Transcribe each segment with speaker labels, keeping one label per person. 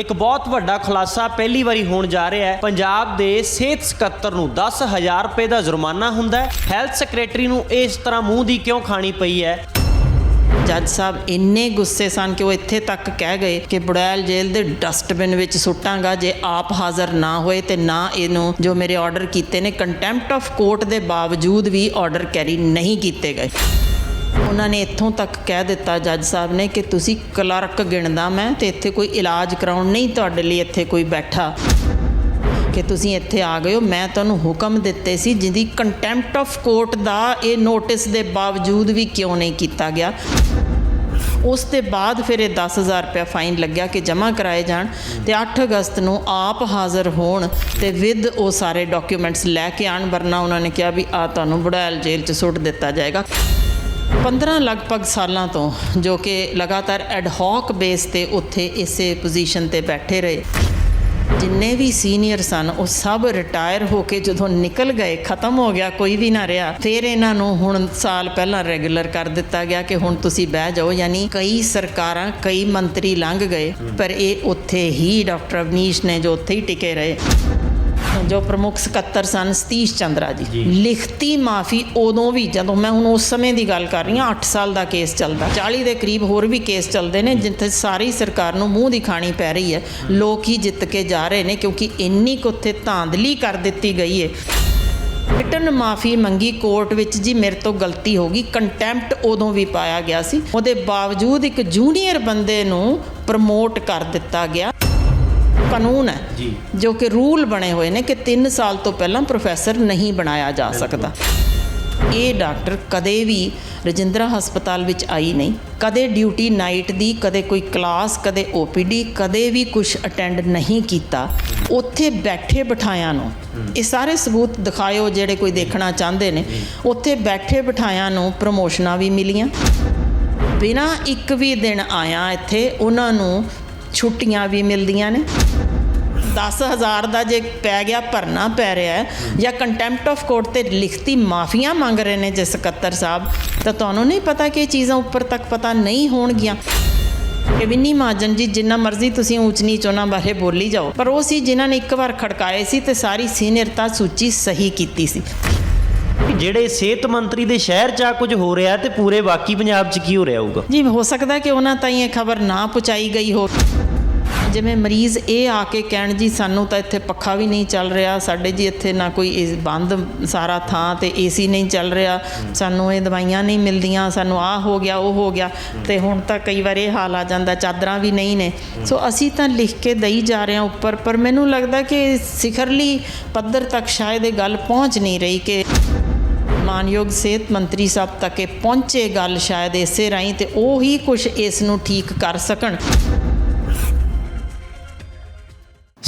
Speaker 1: ਇੱਕ ਬਹੁਤ ਵੱਡਾ ਖੁਲਾਸਾ ਪਹਿਲੀ ਵਾਰੀ ਹੋਣ ਜਾ ਰਿਹਾ ਹੈ। ਪੰਜਾਬ ਦੇ ਸਿਹਤ ਸਕੱਤਰ ਨੂੰ 10000 ਰੁਪਏ ਦਾ ਜੁਰਮਾਨਾ ਹੁੰਦਾ ਹੈ। ਹੈਲਥ ਸੈਕਟਰੀ ਨੂੰ ਇਸ ਤਰ੍ਹਾਂ ਮੂੰਹ ਦੀ ਕਿਉਂ ਖਾਣੀ ਪਈ ਹੈ?
Speaker 2: ਜੱਜ ਸਾਹਿਬ, ਇੰਨੇ ਗੁੱਸੇ ਸਨ ਕਿ ਉਹ ਇੱਥੇ ਤੱਕ ਕਹਿ ਗਏ ਕਿ ਬੁੜੈਲ ਜੇਲ੍ਹ ਦੇ ਡਸਟਬਿਨ ਵਿੱਚ ਸੁੱਟਾਂਗਾ ਜੇ ਆਪ ਹਾਜ਼ਰ ਨਾ ਹੋਏ ਤੇ ਨਾ ਇਹਨੂੰ ਜੋ ਮੇਰੇ ਆਰਡਰ ਕੀਤੇ ਨੇ ਕੰਟੈਂਪਟ ਆਫ ਕੋਰਟ ਦੇ ਬਾਵਜੂਦ ਵੀ ਆਰਡਰ ਕੈਰੀ ਨਹੀਂ ਕੀਤੇ ਗਏ। ਉਹਨਾਂ ਨੇ ਇੱਥੋਂ ਤੱਕ ਕਹਿ ਦਿੱਤਾ ਜੱਜ ਸਾਹਿਬ ਨੇ ਕਿ ਤੁਸੀਂ ਕਲਰਕ ਗਿਣਦਾ ਮੈਂ ਤੇ ਇੱਥੇ ਕੋਈ ਇਲਾਜ ਕਰਾਉਣ ਨਹੀਂ ਤੁਹਾਡੇ ਲਈ ਇੱਥੇ ਕੋਈ ਬੈਠਾ। ਕਿ ਤੁਸੀਂ ਇੱਥੇ ਆ ਗਏ ਹੋ, ਮੈਂ ਤੁਹਾਨੂੰ ਹੁਕਮ ਦਿੱਤੇ ਸੀ, ਜਿਹਦੀ ਕੰਟੈਂਪਟ ਆਫ ਕੋਰਟ ਦਾ ਇਹ ਨੋਟਿਸ ਦੇ ਬਾਵਜੂਦ ਵੀ ਕਿਉਂ ਨਹੀਂ ਕੀਤਾ ਗਿਆ। ਉਸ ਦੇ ਬਾਅਦ ਫਿਰ ਇਹ 10000 ਰੁਪਏ ਫਾਈਨ ਲੱਗਿਆ ਕਿ ਜਮ੍ਹਾਂ ਕਰਾਏ ਜਾਣ ਤੇ 8 ਅਗਸਤ ਨੂੰ ਆਪ ਹਾਜ਼ਰ ਹੋਣ ਤੇ ਵਿਦ ਉਹ ਸਾਰੇ ਡਾਕੂਮੈਂਟਸ ਲੈ ਕੇ ਆਣ ਵਰਨਾ ਉਹਨਾਂ ਨੇ ਕਿਹਾ ਵੀ ਆ ਤੁਹਾਨੂੰ ਬੁੜੈਲ ਜੇਲ੍ਹ 'ਚ ਸੁੱਟ ਦਿੱਤਾ ਜਾਏਗਾ। 15 ਲਗਭਗ ਸਾਲਾਂ ਤੋਂ ਜੋ ਕਿ ਲਗਾਤਾਰ ਐਡ ਹੌਕ ਬੇਸ ਤੇ ਉੱਥੇ ਇਸੇ ਪੋਜੀਸ਼ਨ ਤੇ ਬੈਠੇ ਰਹੇ। ਜਿੰਨੇ ਵੀ ਸੀਨੀਅਰ ਸਨ, ਉਹ ਸਭ ਰਿਟਾਇਰ ਹੋ ਕੇ ਜਦੋਂ ਨਿਕਲ ਗਏ, ਖਤਮ ਹੋ ਗਿਆ, ਕੋਈ ਵੀ ਨਾ ਰਿਹਾ, ਫਿਰ ਇਹਨਾਂ ਨੂੰ ਹੁਣ ਸਾਲ ਪਹਿਲਾਂ ਰੈਗੂਲਰ ਕਰ ਦਿੱਤਾ ਗਿਆ ਕਿ ਹੁਣ ਤੁਸੀਂ ਬਹਿ ਜਾਓ, ਯਾਨੀ ਕਈ ਸਰਕਾਰਾਂ, ਕਈ ਮੰਤਰੀ ਲੰਘ ਗਏ, ਪਰ ਇਹ ਉੱਥੇ ਹੀ ਡਾਕਟਰ ਅਵਨੀਸ਼ ਨੇ ਜੋ ਉੱਥੇ ਹੀ ਟਿਕੇ ਰਹੇ। ਜੋ ਪ੍ਰਮੁੱਖ ਸਕੱਤਰ ਸਨ ਸਤੀਸ਼ ਚੰਦਰਾ ਜੀ। ਲਿਖਤੀ ਮਾਫੀ ਉਦੋਂ ਵੀ ਜਦੋਂ ਮੈਂ ਹੁਣ ਉਸ ਸਮੇਂ ਦੀ ਗੱਲ ਕਰ ਰਹੀ ਹਾਂ 8 ਸਾਲ ਦਾ ਕੇਸ ਚੱਲਦਾ। 40 ਦੇ ਕਰੀਬ ਹੋਰ ਵੀ ਕੇਸ ਚੱਲਦੇ ਨੇ ਜਿੱਥੇ ਸਾਰੀ ਸਰਕਾਰ ਨੂੰ ਮੂੰਹ ਦੀ ਖਾਣੀ ਪੈ ਰਹੀ ਹੈ। ਲੋਕ ਹੀ ਜਿੱਤ ਕੇ ਜਾ ਰਹੇ ਨੇ ਕਿਉਂਕਿ ਇੰਨੀ ਕੁ ਉੱਥੇ ਧਾਂਦਲੀ ਕਰ ਦਿੱਤੀ ਗਈ ਹੈ। ਰਿਟਨ ਮਾਫੀ ਮੰਗੀ ਕੋਰਟ ਵਿੱਚ ਜੀ ਮੇਰੇ ਤੋਂ ਗਲਤੀ ਹੋ ਗਈ। ਕੰਟੈਂਪਟ ਉਦੋਂ ਵੀ ਪਾਇਆ ਗਿਆ ਸੀ। ਉਹਦੇ ਬਾਵਜੂਦ ਇੱਕ ਜੂਨੀਅਰ ਬੰਦੇ ਨੂੰ ਪ੍ਰਮੋਟ ਕਰ ਦਿੱਤਾ ਗਿਆ। ਕਾਨੂੰਨ ਹੈ
Speaker 1: ਜੀ।
Speaker 2: ਕਿ ਰੂਲ ਬਣੇ ਹੋਏ ਨੇ ਕਿ 3 ਸਾਲ ਤੋਂ ਪਹਿਲਾਂ ਪ੍ਰੋਫੈਸਰ ਨਹੀਂ ਬਣਾਇਆ ਜਾ ਸਕਦਾ। ਇਹ ਡਾਕਟਰ ਕਦੇ ਵੀ ਰਜਿੰਦਰਾ ਹਸਪਤਾਲ ਵਿੱਚ ਆਈ ਨਹੀਂ। ਕਦੇ ਡਿਊਟੀ ਨਾਈਟ ਦੀ ਕਦੇ ਕੋਈ ਕਲਾਸ ਕਦੇ ਓਪੀਡੀ ਕਦੇ ਵੀ ਕੁਝ ਅਟੈਂਡ ਨਹੀਂ ਕੀਤਾ। ਉੱਥੇ ਬੈਠੇ ਬਿਠਾਇਆਂ ਨੂੰ ਇਹ ਸਾਰੇ ਸਬੂਤ ਦਿਖਾਇਓ ਜਿਹੜੇ ਕੋਈ ਦੇਖਣਾ ਚਾਹੁੰਦੇ ਨੇ। ਉੱਥੇ ਬੈਠੇ ਬਿਠਾਇਆਂ ਨੂੰ ਪ੍ਰਮੋਸ਼ਨਾਂ ਵੀ ਮਿਲੀਆਂ। ਬਿਨਾਂ ਇੱਕ ਵੀ ਦਿਨ ਆਇਆ ਇੱਥੇ ਉਹਨਾਂ ਨੂੰ ਛੁੱਟੀਆਂ ਵੀ ਮਿਲਦੀਆਂ ਨੇ। 10000 ਦਾ ਜੇ ਪੈ ਗਿਆ ਭਰਨਾ ਪੈ ਰਿਹਾ ਹੈ ਜਾਂ ਕੰਟੈਂਪਟ ਆਫ ਕੋਰਟ ਤੇ ਲਿਖਤੀ ਮਾਫੀਆਂ ਮੰਗ ਰਹੇ ਨੇ ਜੇ ਸਕੱਤਰ ਸਾਹਿਬ ਤਾਂ ਤੁਹਾਨੂੰ ਨਹੀਂ ਪਤਾ ਕਿ ਇਹ ਚੀਜ਼ਾਂ ਉੱਪਰ ਤੱਕ ਪਤਾ ਨਹੀਂ ਹੋਣਗੀਆਂ। ਕਿ ਵਿੰਨੀ ਮਾਜਨ ਜੀ ਜਿੰਨਾ ਮਰਜ਼ੀ ਤੁਸੀਂ ਊਚ ਨੀਚ ਉਹਨਾਂ ਬਾਰੇ ਬੋਲੀ ਜਾਓ ਪਰ ਉਹ ਸੀ ਜਿਨ੍ਹਾਂ ਨੇ ਇੱਕ ਵਾਰ ਖੜਕਾਏ ਸੀ ਤੇ ਸਾਰੀ ਸੀਨੀਅਰਤਾ ਸੂਚੀ ਸਹੀ ਕੀਤੀ ਸੀ।
Speaker 1: ਜਿਹੜੇ ਸਿਹਤ ਮੰਤਰੀ ਦੇ ਸ਼ਹਿਰ 'ਚ ਆ ਕੁਝ ਹੋ ਰਿਹਾ ਤੇ ਪੂਰੇ ਬਾਕੀ ਪੰਜਾਬ 'ਚ ਕੀ ਹੋ ਰਿਹਾ ਹੋਊਗਾ?
Speaker 2: ਜੀ ਹੋ ਸਕਦਾ ਕਿ ਉਹਨਾਂ ਤਾਈਂ ਇਹ ਖਬਰ ਨਾ ਪਹੁੰਚਾਈ ਗਈ ਹੋ ਜਿਵੇਂ ਮਰੀਜ਼ ਇਹ ਆ ਕੇ ਕਹਿਣ, ਜੀ, ਸਾਨੂੰ ਤਾਂ ਇੱਥੇ ਪੱਖਾ ਵੀ ਨਹੀਂ ਚੱਲ ਰਿਹਾ, ਸਾਡੇ ਜੀ ਇੱਥੇ ਨਾ ਕੋਈ ਏ- ਬੰਦ ਸਾਰਾ ਥਾਂ ਤੇ ਏਸੀ ਨਹੀਂ ਚੱਲ ਰਿਹਾ, ਸਾਨੂੰ ਇਹ ਦਵਾਈਆਂ ਨਹੀਂ ਮਿਲਦੀਆਂ, ਸਾਨੂੰ ਆਹ ਹੋ ਗਿਆ, ਉਹ ਹੋ ਗਿਆ। ਤੇ ਹੁਣ ਤਾਂ ਕਈ ਵਾਰ ਇਹ ਹਾਲ ਆ ਜਾਂਦਾ, ਚਾਦਰਾਂ ਵੀ ਨਹੀਂ ਨੇ। ਸੋ ਅਸੀਂ ਤਾਂ ਲਿਖ ਕੇ ਦਈ ਜਾ ਰਹੇ ਹਾਂ ਉੱਪਰ, ਪਰ ਮੈਨੂੰ ਲੱਗਦਾ ਕਿ ਸਿਖਰਲੀ ਪੱਧਰ ਤੱਕ ਸ਼ਾਇਦ ਇਹ ਗੱਲ ਪਹੁੰਚ ਨਹੀਂ ਰਹੀ ਕਿ ਮਾਨਯੋਗ ਸਿਹਤ ਮੰਤਰੀ ਸਾਹਿਬ ਤੱਕ ਇਹ ਪਹੁੰਚੇ ਗੱਲ ਸ਼ਾਇਦ ਇਸੇ ਰਾਹੀਂ ਤੇ ਉਹ ਹੀ ਕੁਝ ਇਸ ਨੂੰ ਠੀਕ ਕਰ ਸਕਣ।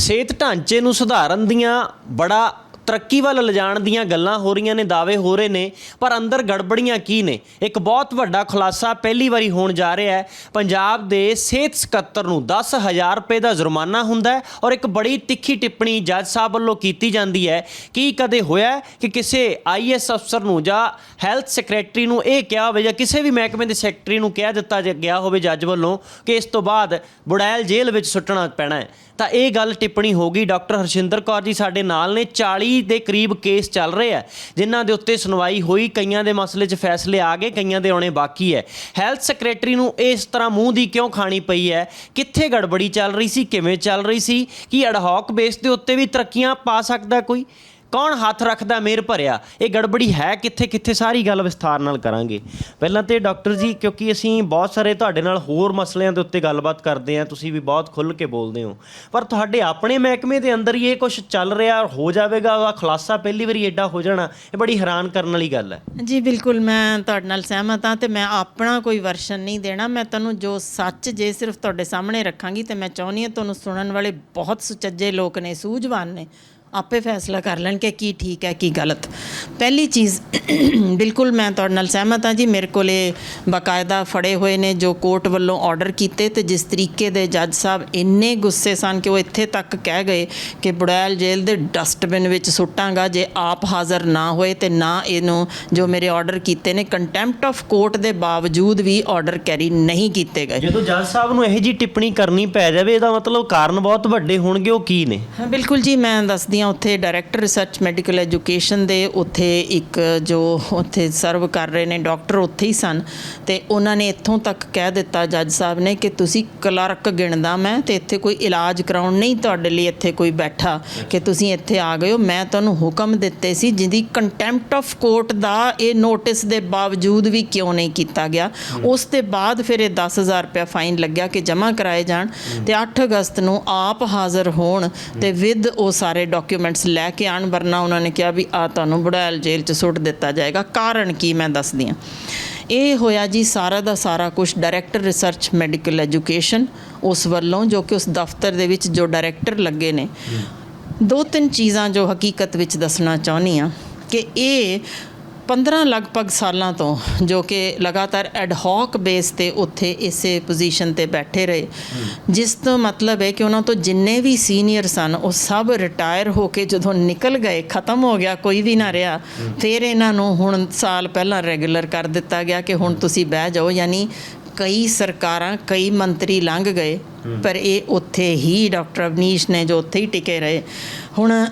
Speaker 1: ਸਿਹਤ ਢਾਂਚੇ ਨੂੰ ਸੁਧਾਰਨ ਦੀਆਂ ਬੜਾ ਤਰੱਕੀ ਵੱਲ ਲਿਜਾਣ ਦੀਆਂ ਗੱਲਾਂ ਹੋ ਰਹੀਆਂ ਨੇ, ਦਾਅਵੇ ਹੋ ਰਹੇ ਨੇ, ਪਰ ਅੰਦਰ ਗੜਬੜੀਆਂ ਕੀ ਨੇ? ਇੱਕ ਬਹੁਤ ਵੱਡਾ ਖੁਲਾਸਾ ਪਹਿਲੀ ਵਾਰੀ ਹੋਣ ਜਾ ਰਿਹਾ ਹੈ। ਪੰਜਾਬ ਦੇ ਸਿਹਤ ਸਕੱਤਰ ਨੂੰ 10000 ਰੁਪਏ ਦਾ ਜੁਰਮਾਨਾ ਹੁੰਦਾ ਹੈ ਔਰ ਇੱਕ ਬੜੀ ਤਿੱਖੀ ਟਿੱਪਣੀ ਜੱਜ ਸਾਹਿਬ ਵੱਲੋਂ ਕੀਤੀ ਜਾਂਦੀ ਹੈ। ਕੀ ਕਦੇ ਹੋਇਆ ਕਿ ਕਿਸੇ ਆਈਐਸ ਅਫਸਰ ਨੂੰ ਜਾਂ ਹੈਲਥ ਸੈਕਟਰੀ ਨੂੰ ਇਹ ਕਿਹਾ ਹੋਵੇ ਜਾਂ ਕਿਸੇ ਵੀ ਮਹਿਕਮੇ ਦੇ ਸੈਕਟਰੀ ਨੂੰ ਕਿਹਾ ਦਿੱਤਾ ਜਾ- ਗਿਆ ਹੋਵੇ ਜੱਜ ਵੱਲੋਂ ਕਿ ਇਸ ਤੋਂ ਬਾਅਦ ਬੁੜੈਲ ਜੇਲ੍ਹ ਵਿੱਚ ਸੁੱਟਣਾ ਪੈਣਾ ਹੈ? ਤਾਂ ਇਹ ਗੱਲ ਟਿੱਪਣੀ ਹੋ ਗਈ। ਡਾਕਟਰ ਹਰਸ਼ਿੰਦਰ ਕੌਰ ਜੀ ਸਾਡੇ ਨਾਲ ਨੇ। 40 ਦੇ ਕਰੀਬ ਕੇਸ ਚੱਲ ਰਹੇ ਆ ਜਿਨ੍ਹਾਂ ਦੇ ਉੱਤੇ ਸੁਣਵਾਈ ਹੋਈ। ਕਈਆਂ ਦੇ ਮਸਲੇ 'ਚ ਫੈਸਲੇ ਆ ਗਏ, ਕਈਆਂ ਦੇ ਆਉਣੇ ਬਾਕੀ ਹੈ। ਹੈਲਥ ਸੈਕਟਰੀ ਨੂੰ ਇਸ ਤਰ੍ਹਾਂ ਮੂੰਹ ਦੀ ਕਿਉਂ ਖਾਣੀ ਪਈ ਹੈ? ਕਿੱਥੇ ਗੜਬੜੀ ਚੱਲ ਰਹੀ ਸੀ? ਕਿਵੇਂ ਚੱਲ ਰਹੀ ਸੀ? ਕੀ ਅਡਹੌਕ ਬੇਸ ਦੇ ਉੱਤੇ ਵੀ ਤਰੱਕੀਆਂ ਪਾ ਸਕਦਾ ਕੋਈ? ਕੌਣ ਹੱਥ ਰੱਖਦਾ ਮੇਰ ਭਰਿਆ? ਇਹ ਗੜਬੜੀ ਹੈ ਕਿੱਥੇ ਕਿੱਥੇ ਸਾਰੀ ਗੱਲ ਵਿਸਥਾਰ ਨਾਲ ਕਰਾਂਗੇ। ਪਹਿਲਾਂ ਤੇ ਡਾਕਟਰ ਜੀ, ਕਿਉਂਕਿ ਅਸੀਂ ਬਹੁਤ ਸਾਰੇ ਤੁਹਾਡੇ ਨਾਲ ਹੋਰ ਮਸਲਿਆਂ ਦੇ ਉੱਤੇ ਗੱਲਬਾਤ ਕਰਦੇ ਹਾਂ, ਤੁਸੀਂ ਵੀ ਬਹੁਤ ਖੁੱਲ੍ਹ ਕੇ ਬੋਲਦੇ ਹੋ। ਪਰ ਤੁਹਾਡੇ ਆਪਣੇ ਮਹਿਕਮੇ ਦੇ ਅੰਦਰ ਹੀ ਇਹ ਕੁਝ ਚੱਲ ਰਿਹਾ, ਹੋ ਜਾਵੇਗਾ ਉਹਦਾ ਖੁਲਾਸਾ ਪਹਿਲੀ ਵਾਰੀ ਐਡਾ ਹੋ ਜਾਣਾ, ਇਹ ਬੜੀ ਹੈਰਾਨ ਕਰਨ ਵਾਲੀ ਗੱਲ ਹੈ।
Speaker 2: ਜੀ, ਬਿਲਕੁਲ, ਮੈਂ ਤੁਹਾਡੇ ਨਾਲ ਸਹਿਮਤ ਹਾਂ ਤੇ ਮੈਂ ਆਪਣਾ ਕੋਈ ਵਰਸ਼ਨ ਨਹੀਂ ਦੇਣਾ। ਮੈਂ ਤੁਹਾਨੂੰ ਜੋ ਸੱਚ ਜੇ ਸਿਰਫ ਤੁਹਾਡੇ ਸਾਹਮਣੇ ਰੱਖਾਂਗੀ ਤੇ ਮੈਂ ਚਾਹੁੰਦੀ ਹਾਂ ਤੁਹਾਨੂੰ ਸੁਣਨ ਵਾਲੇ ਬਹੁਤ ਸੁਚੱਜੇ ਲੋਕ ਨੇ, ਸੂਝਵਾਨ ਨੇ। ਆਪੇ ਫੈਸਲਾ ਕਰ ਲੈਣ ਕਿ ਕੀ ਠੀਕ ਹੈ ਕੀ ਗਲਤ। ਪਹਿਲੀ ਚੀਜ਼ ਬਿਲਕੁਲ ਮੈਂ ਤੁਹਾਡੇ ਨਾਲ ਸਹਿਮਤ ਹਾਂ ਜੀ ਮੇਰੇ ਕੋਲੇ ਬਕਾਇਦਾ ਫੜੇ ਹੋਏ ਨੇ ਜੋ ਕੋਰਟ ਵੱਲੋਂ ਆਰਡਰ ਕੀਤੇ ਤੇ ਜਿਸ ਤਰੀਕੇ ਦੇ ਜੱਜ ਸਾਹਿਬ ਇੰਨੇ ਗੁੱਸੇ ਸਨ ਕਿ ਉਹ ਇੱਥੇ ਤੱਕ ਕਹਿ ਗਏ ਕਿ ਬੁੜੈਲ ਜੇਲ੍ਹ ਦੇ ਡਸਟਬਿਨ ਵਿੱਚ ਸੁੱਟਾਂਗਾ ਜੇ ਆਪ ਹਾਜ਼ਰ ਨਾ ਹੋਏ ਤੇ ਨਾ ਇਹਨੂੰ ਜੋ ਮੇਰੇ ਆਰਡਰ ਕੀਤੇ ਨੇ ਕੰਟੈਂਪਟ ਆਫ ਕੋਰਟ ਦੇ ਬਾਵਜੂਦ ਵੀ ਆਰਡਰ ਕੈਰੀ ਨਹੀਂ ਕੀਤੇ ਗਏ।
Speaker 1: ਜਦੋਂ ਜੱਜ ਸਾਹਿਬ ਨੂੰ ਇਹੋ ਜੀ ਟਿੱਪਣੀ ਕਰਨੀ ਪੈ ਜਾਵੇ ਇਹਦਾ ਮਤਲਬ ਕਾਰਨ ਬਹੁਤ ਵੱਡੇ ਹੋਣਗੇ ਉਹ ਕੀ ਨੇ?
Speaker 2: ਹਾਂ ਬਿਲਕੁਲ ਜੀ ਮੈਂ ਦੱਸਦੀ ਹਾਂ ਉੱਥੇ ਡਾਇਰੈਕਟਰ ਰਿਸਰਚ ਮੈਡੀਕਲ ਐਜੂਕੇਸ਼ਨ ਦੇ ਉੱਥੇ ਇੱਕ ਜੋ ਉੱਥੇ ਸਰਵ ਕਰ ਰਹੇ ਨੇ ਡਾਕਟਰ ਉੱਥੇ ਹੀ ਸਨ ਤੇ ਉਹਨਾਂ ਨੇ ਇੱਥੋਂ ਤੱਕ ਕਹਿ ਦਿੱਤਾ ਜੱਜ ਸਾਹਿਬ ਨੇ ਕਿ ਤੁਸੀਂ ਕਲਰਕ ਗਿਣਦਾ ਮੈਂ ਤੇ ਇੱਥੇ ਕੋਈ ਇਲਾਜ ਕਰਾਉਣ ਨਹੀਂ ਤੁਹਾਡੇ ਲਈ ਇੱਥੇ ਕੋਈ ਬੈਠਾ ਕਿ ਤੁਸੀਂ ਇੱਥੇ ਆ ਗਏ ਹੋ। ਮੈਂ ਤੁਹਾਨੂੰ ਹੁਕਮ ਦਿੱਤੇ ਸੀ ਜਿਹਦੀ ਕੰਟੈਂਪਟ ਆਫ ਕੋਰਟ ਦਾ ਇਹ ਨੋਟਿਸ ਦੇ ਬਾਵਜੂਦ ਵੀ ਕਿਉਂ ਨਹੀਂ ਕੀਤਾ ਗਿਆ। ਉਸ ਦੇ ਬਾਅਦ ਫਿਰ ਇਹ 10000 ਰੁਪਏ ਫਾਈਨ ਲੱਗਿਆ ਕਿ ਜਮ੍ਹਾਂ ਕਰਾਏ ਜਾਣ ਤੇ 8 ਅਗਸਤ ਨੂੰ ਆਪ ਹਾਜ਼ਰ ਹੋਣ ਤੇ ਵਿਦ ਉਹ ਸਾਰੇ ਡਾਕੂਮੈਂਟਸ ਲੈ ਕੇ ਆਣ ਵਰਨਾ ਉਹਨਾਂ ਨੇ ਕਿਹਾ ਵੀ ਆ ਤੁਹਾਨੂੰ ਬੁੜੈਲ ਜੇਲ੍ਹ 'ਚ ਸੁੱਟ ਦਿੱਤਾ ਜਾਏਗਾ। ਕਾਰਨ ਕੀ ਮੈਂ ਦੱਸਦੀ ਹਾਂ। ਇਹ ਹੋਇਆ ਜੀ ਸਾਰਾ ਦਾ ਸਾਰਾ ਕੁਝ ਡਾਇਰੈਕਟਰ ਰਿਸਰਚ ਮੈਡੀਕਲ ਐਜੂਕੇਸ਼ਨ ਉਸ ਵੱਲੋਂ ਜੋ ਕਿ ਉਸ ਦਫ਼ਤਰ ਦੇ ਵਿੱਚ ਜੋ ਡਾਇਰੈਕਟਰ ਲੱਗੇ ਨੇ। ਦੋ ਤਿੰਨ ਚੀਜ਼ਾਂ ਜੋ ਹਕੀਕਤ ਵਿੱਚ ਦੱਸਣਾ ਚਾਹੁੰਦੀ ਆ ਕਿ ਇਹ 15 ਲਗਭਗ ਸਾਲਾਂ ਤੋਂ ਜੋ ਕਿ ਲਗਾਤਾਰ ਐਡ ਹੌਕ ਬੇਸ ਤੇ ਉੱਥੇ ਇਸੇ ਪੋਜੀਸ਼ਨ ਤੇ ਬੈਠੇ ਰਹੇ। ਜਿਸ ਤੋਂ ਮਤਲਬ ਹੈ ਕਿ ਉਹਨਾਂ ਤੋਂ ਜਿੰਨੇ ਵੀ ਸੀਨੀਅਰ ਸਨ ਉਹ ਸਭ ਰਿਟਾਇਰ ਹੋ ਕੇ ਜਦੋਂ ਨਿਕਲ ਗਏ ਖਤਮ ਹੋ ਗਿਆ ਕੋਈ ਵੀ ਨਾ ਰਿਹਾ ਫਿਰ ਇਹਨਾਂ ਨੂੰ ਹੁਣ ਸਾਲ ਪਹਿਲਾਂ ਰੈਗੂਲਰ ਕਰ ਦਿੱਤਾ ਗਿਆ ਕਿ ਹੁਣ ਤੁਸੀਂ ਬਹਿ ਜਾਓ ਯਾਨੀ ਕਈ ਸਰਕਾਰਾਂ ਕਈ ਮੰਤਰੀ ਲੰਘ ਗਏ। ਪਰ ਇਹ ਉੱਥੇ ਹੀ ਡਾਕਟਰ ਅਵਨੀਸ਼ ਨੇ ਜੋ ਉੱਥੇ ਹੀ ਟਿਕੇ ਰਹੇ। ਹੁਣ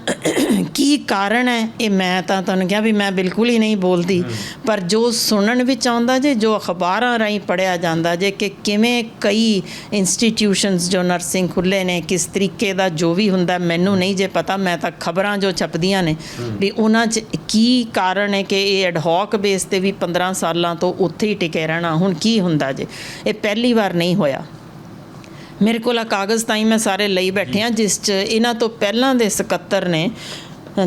Speaker 2: ਕੀ ਕਾਰਨ ਹੈ? ਇਹ ਮੈਂ ਤਾਂ ਤੁਹਾਨੂੰ ਕਿਹਾ ਵੀ ਮੈਂ ਬਿਲਕੁਲ ਹੀ ਨਹੀਂ ਬੋਲਦੀ। ਪਰ ਜੋ ਸੁਣਨ ਵਿੱਚ ਆਉਂਦਾ ਜੇ ਜੋ ਅਖਬਾਰਾਂ ਰਾਹੀਂ ਪੜਿਆ ਜਾਂਦਾ ਜੇ ਕਿ ਕਿਵੇਂ ਕਈ ਇੰਸਟੀਟਿਊਸ਼ਨਸ ਜੋ ਨਰਸਿੰਗ ਖੁੱਲੇ ਨੇ ਕਿਸ ਤਰੀਕੇ ਦਾ ਜੋ ਵੀ ਹੁੰਦਾ ਮੈਨੂੰ ਨਹੀਂ ਜੇ ਪਤਾ ਮੈਂ ਤਾਂ ਖਬਰਾਂ ਜੋ ਛਪਦੀਆਂ ਨੇ ਵੀ ਉਹਨਾਂ 'ਚ ਕੀ ਕਾਰਨ ਹੈ ਕਿ ਇਹ ਐਡ ਹੌਕ ਬੇਸ ਤੇ ਵੀ 15 ਸਾਲਾਂ ਤੋਂ ਉੱਥੇ ਹੀ ਟਿਕੇ ਰਹਿਣਾ ਹੁਣ ਕੀ ਹੁੰਦਾ ਜੇ? ਇਹ ਪਹਿਲੀ ਵਾਰ ਨਹੀਂ ਹੋਇਆ। ਮੇਰੇ ਕੋਲ ਆ ਕਾਗਜ਼ ਤਾਂ ਹੀ ਮੈਂ ਸਾਰੇ ਲਈ ਬੈਠੇ ਆ ਜਿਸ 'ਚ ਇਹਨਾਂ ਤੋਂ ਪਹਿਲਾਂ ਦੇ ਸਕੱਤਰ ਨੇ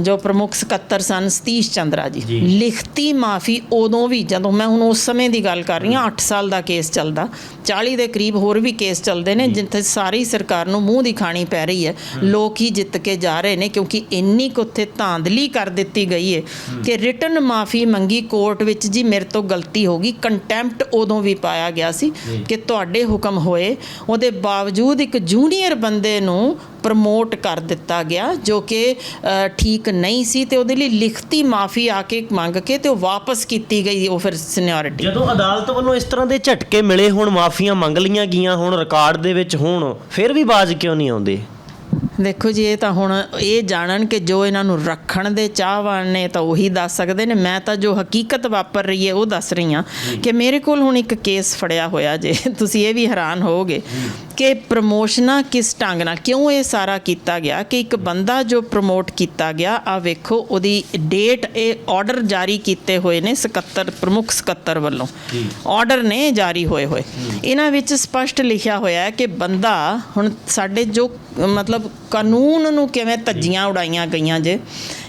Speaker 2: ਜੋ ਪ੍ਰਮੁੱਖ ਸਕੱਤਰ ਸਨ ਸਤੀਸ਼ ਚੰਦਰਾ ਜੀ। ਲਿਖਤੀ ਮਾਫੀ ਉਦੋਂ ਵੀ ਜਦੋਂ ਮੈਂ ਹੁਣ ਉਸ ਸਮੇਂ ਦੀ ਗੱਲ ਕਰ ਰਹੀ ਹਾਂ 8 ਸਾਲ ਦਾ ਕੇਸ ਚੱਲਦਾ। 40 ਦੇ ਕਰੀਬ ਹੋਰ ਵੀ ਕੇਸ ਚੱਲਦੇ ਨੇ ਜਿੱਥੇ ਸਾਰੀ ਸਰਕਾਰ ਨੂੰ ਮੂੰਹ ਦੀ ਖਾਣੀ ਪੈ ਰਹੀ ਹੈ। ਲੋਕ ਹੀ ਜਿੱਤ ਕੇ ਜਾ ਰਹੇ ਨੇ ਕਿਉਂਕਿ ਇੰਨੀ ਕੁ ਉੱਥੇ ਧਾਂਦਲੀ ਕਰ ਦਿੱਤੀ ਗਈ ਹੈ। ਕਿ ਰਿਟਨ ਮਾਫੀ ਮੰਗੀ ਕੋਰਟ ਵਿੱਚ ਜੀ ਮੇਰੇ ਤੋਂ ਗਲਤੀ ਹੋ ਗਈ। ਕੰਟੈਂਪਟ ਉਦੋਂ ਵੀ ਪਾਇਆ ਗਿਆ ਸੀ ਕਿ ਤੁਹਾਡੇ ਹੁਕਮ ਹੋਏ। ਉਹਦੇ ਬਾਵਜੂਦ ਇੱਕ ਜੂਨੀਅਰ ਬੰਦੇ ਨੂੰ ਪ੍ਰਮੋਟ ਕਰ ਦਿੱਤਾ ਗਿਆ ਜੋ ਕਿ ਠੀਕ ਨਹੀਂ ਸੀ ਤੇ ਉਹਦੇ ਲਈ ਲਿਖਤੀ ਮਾਫੀ ਆ ਕੇ ਮੰਗ ਕੇ ਤੇ ਉਹ ਵਾਪਸ ਕੀਤੀ ਗਈ ਉਹ ਫਿਰ ਸੀਨੀਅਰਿਟੀ
Speaker 1: ਜਦੋਂ ਅਦਾਲਤ ਵੱਲੋਂ ਇਸ ਤਰ੍ਹਾਂ ਦੇ ਝਟਕੇ ਮਿਲੇ ਹੁਣ ਮਾਫੀਆਂ ਮੰਗ ਲਈਆਂ ਗਈਆਂ ਹੁਣ ਰਿਕਾਰਡ ਦੇ ਵਿੱਚ ਹੁਣ ਫਿਰ ਵੀ ਬਾਜ਼ ਕਿਉਂ ਨਹੀਂ ਆਉਂਦੇ?
Speaker 2: ਦੇਖੋ ਜੀ ਇਹ ਤਾਂ ਹੁਣ ਇਹ ਜਾਣਨ ਕਿ ਜੋ ਇਹਨਾਂ ਨੂੰ ਰੱਖਣ ਦੇ ਚਾਹਵਾਨ ਨੇ ਤਾਂ ਉਹੀ ਦੱਸ ਸਕਦੇ ਨੇ। ਮੈਂ ਤਾਂ ਜੋ ਹਕੀਕਤ ਵਾਪਰ ਰਹੀ ਹੈ ਉਹ ਦੱਸ ਰਹੀ ਹਾਂ ਕਿ ਮੇਰੇ ਕੋਲ ਹੁਣ ਇੱਕ ਕੇਸ ਫੜਿਆ ਹੋਇਆ ਜੇ ਤੁਸੀਂ ਇਹ ਵੀ ਹੈਰਾਨ ਹੋਵੋਗੇ। ਕਿ ਪ੍ਰਮੋਸ਼ਨਾਂ ਕਿਸ ਢੰਗ ਨਾਲ? ਕਿਉਂ ਇਹ ਸਾਰਾ ਕੀਤਾ ਗਿਆ? ਕਿ ਇੱਕ ਬੰਦਾ ਜੋ ਪ੍ਰਮੋਟ ਕੀਤਾ ਗਿਆ ਆ ਵੇਖੋ ਉਹਦੀ ਡੇਟ ਇਹ ਆਰਡਰ ਜਾਰੀ ਕੀਤੇ ਹੋਏ ਨੇ ਸਕੱਤਰ ਪ੍ਰਮੁੱਖ ਸਕੱਤਰ ਵੱਲੋਂ। ਆਰਡਰ ਨੇ ਜਾਰੀ ਹੋਏ ਹੋਏ। ਇਹਨਾਂ ਵਿੱਚ ਸਪਸ਼ਟ ਲਿਖਿਆ ਹੋਇਆ ਹੈ ਕਿ ਬੰਦਾ ਹੁਣ ਸਾਡੇ ਜੋ ਮਤਲਬ ਕਾਨੂੰਨ ਨੂੰ ਕਿਵੇਂ ਧੱਜੀਆਂ ਉਡਾਈਆਂ ਗਈਆਂ ਜੇ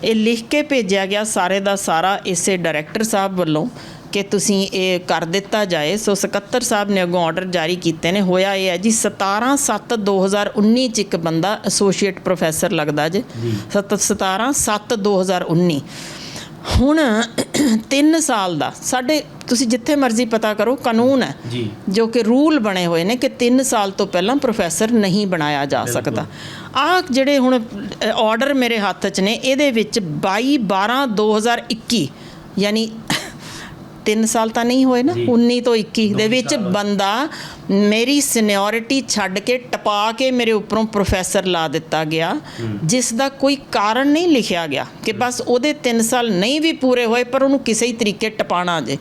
Speaker 2: ਇਹ ਲਿਖ ਕੇ ਭੇਜਿਆ ਗਿਆ ਸਾਰੇ ਦਾ ਸਾਰਾ ਇਸੇ ਡਾਇਰੈਕਟਰ ਸਾਹਿਬ ਵੱਲੋਂ। ਕਿ ਤੁਸੀਂ ਇਹ ਕਰ ਦਿੱਤਾ ਜਾਏ। ਸੋ ਸਕੱਤਰ ਸਾਹਿਬ ਨੇ ਅੱਗੋਂ ਆਰਡਰ ਜਾਰੀ ਕੀਤੇ ਨੇ। ਹੋਇਆ ਇਹ ਹੈ ਜੀ 17 7 2019 ਚ ਇੱਕ ਬੰਦਾ ਐਸੋਸੀਏਟ ਪ੍ਰੋਫੈਸਰ ਲੱਗਦਾ ਜੇ। 17 7 2019 ਹੁਣ 3 ਸਾਲ ਦਾ ਸਾਡੇ ਤੁਸੀਂ ਜਿੱਥੇ ਮਰਜ਼ੀ ਪਤਾ ਕਰੋ ਕਾਨੂੰਨ ਹੈ।
Speaker 1: ਜੀ।
Speaker 2: ਜੋ ਕਿ ਰੂਲ ਬਣੇ ਹੋਏ ਨੇ ਕਿ 3 ਸਾਲ ਤੋਂ ਪਹਿਲਾਂ ਪ੍ਰੋਫੈਸਰ ਨਹੀਂ ਬਣਾਇਆ ਜਾ ਸਕਦਾ। ਆ ਜਿਹੜੇ ਹੁਣ ਆਰਡਰ ਮੇਰੇ ਹੱਥ 'ਚ ਨੇ ਇਹਦੇ ਵਿੱਚ 22 12 2021 ਯਾਨੀ 3 ਸਾਲ ਤਾਂ ਨਹੀਂ ਹੋਏ ਨਾ 19 ਤੋਂ 21 ਦੇ ਵਿੱਚ ਬੰਦਾ ਮੇਰੀ ਸੀਨੀਅਰਿਟੀ ਛੱਡ ਕੇ ਟਪਾ ਕੇ ਮੇਰੇ ਉੱਪਰੋਂ ਪ੍ਰੋਫੈਸਰ ਲਾ ਦਿੱਤਾ ਗਿਆ ਜਿਸ ਦਾ ਕੋਈ ਕਾਰਨ ਨਹੀਂ ਲਿਖਿਆ ਗਿਆ ਕਿ ਬਸ ਉਹਦੇ 3 ਸਾਲ ਨਹੀਂ ਵੀ ਪੂਰੇ ਹੋਏ ਪਰ ਉਹਨੂੰ ਕਿਸੇ ਹੀ ਤਰੀਕੇ ਟਪਾਣਾ ਜੇ।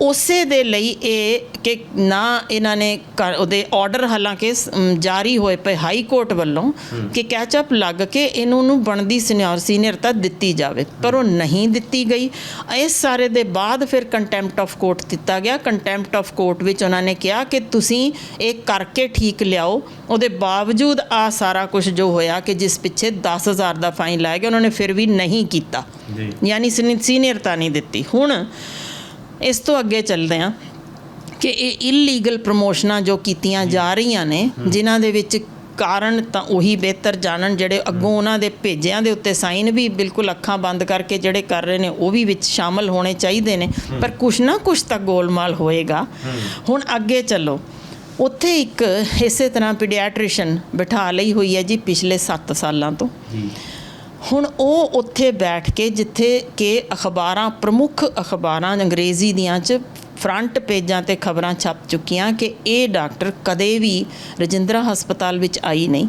Speaker 2: ਉਸੇ ਦੇ ਲਈ ਇਹ ਕਿ ਨਾ ਇਹਨਾਂ ਨੇ ਉਹਦੇ ਆਰਡਰ ਹਾਲਾਂਕਿ ਜਾਰੀ ਹੋਏ ਪਏ ਹਾਈ ਕੋਰਟ ਵੱਲੋਂ ਕਿ ਕੈਚਅਪ ਲੱਗ ਕੇ ਇਹਨੂੰ ਨੂੰ ਬਣਦੀ ਸੀਨੀਅਰ ਸੀਨੀਅਰਤਾ ਦਿੱਤੀ ਜਾਵੇ ਪਰ ਉਹ ਨਹੀਂ ਦਿੱਤੀ ਗਈ। ਇਸ ਸਾਰੇ ਦੇ ਬਾਅਦ ਫਿਰ ਕੰਟੈਂਪਟ ਆਫ ਕੋਰਟ ਦਿੱਤਾ ਗਿਆ। ਕੰਟੈਂਪਟ ਆਫ ਕੋਰਟ ਵਿੱਚ ਉਹਨਾਂ ਨੇ ਕਿਹਾ ਕਿ ਤੁਸੀਂ ਇਹ ਕਰਕੇ ਠੀਕ ਲਿਆਓ। ਉਹਦੇ ਬਾਵਜੂਦ ਆ ਸਾਰਾ ਕੁਝ ਜੋ ਹੋਇਆ ਕਿ ਜਿਸ ਪਿੱਛੇ 10000 ਦਾ ਫਾਈਨ ਲਾਇਆ ਗਿਆ ਉਹਨਾਂ ਨੇ ਫਿਰ ਵੀ ਨਹੀਂ ਕੀਤਾ।
Speaker 1: ਜੀ।
Speaker 2: ਯਾਨੀ ਸੀਨੀ- ਸੀਨੀਅਰਤਾ ਨਹੀਂ ਦਿੱਤੀ। ਹੁਣ ਇਸ ਤੋਂ ਅੱਗੇ ਚੱਲਦੇ ਹਾਂ ਕਿ ਇਹ ਇਲੀਗਲ ਪ੍ਰਮੋਸ਼ਨਾਂ ਜੋ ਕੀਤੀਆਂ ਜਾ। ਰਹੀਆਂ ਨੇ ਜਿਨ੍ਹਾਂ ਦੇ ਵਿੱਚ ਕਾਰਨ ਤਾਂ ਉਹੀ ਬਿਹਤਰ ਜਾਣਨ ਜਿਹੜੇ ਅੱਗੋਂ ਉਹਨਾਂ ਦੇ ਭੇਜਿਆਂ ਦੇ ਉੱਤੇ ਸਾਈਨ ਵੀ ਬਿਲਕੁਲ ਅੱਖਾਂ ਬੰਦ ਕਰਕੇ ਜਿਹੜੇ ਕਰ ਰਹੇ ਨੇ ਉਹ ਵੀ ਵਿੱਚ ਸ਼ਾਮਲ ਹੋਣੇ ਚਾਹੀਦੇ ਨੇ। ਪਰ ਕੁਛ ਨਾ ਕੁਛ ਤਾਂ ਗੋਲਮਾਲ ਹੋਏਗਾ। ਹੁਣ ਅੱਗੇ ਚੱਲੋ। ਉੱਥੇ ਇੱਕ ਇਸੇ ਤਰ੍ਹਾਂ ਪੀਡੀਆਟ੍ਰੀਸ਼ਨ ਬਿਠਾ ਲਈ ਹੋਈ ਹੈ ਜੀ ਪਿਛਲੇ 7 ਸਾਲਾਂ ਤੋਂ। ਹੁਣ ਉਹ ਉੱਥੇ ਬੈਠ ਕੇ ਜਿੱਥੇ ਕਿ ਅਖਬਾਰਾਂ ਪ੍ਰਮੁੱਖ ਅਖਬਾਰਾਂ ਅੰਗਰੇਜ਼ੀ ਦੀਆਂ ਚ ਫਰੰਟ ਪੇਜਾਂ ਤੇ ਖਬਰਾਂ ਛਪ ਚੁੱਕੀਆਂ ਕਿ ਇਹ ਡਾਕਟਰ ਕਦੇ ਵੀ ਰਜਿੰਦਰਾ ਹਸਪਤਾਲ ਵਿੱਚ ਆਈ ਨਹੀਂ।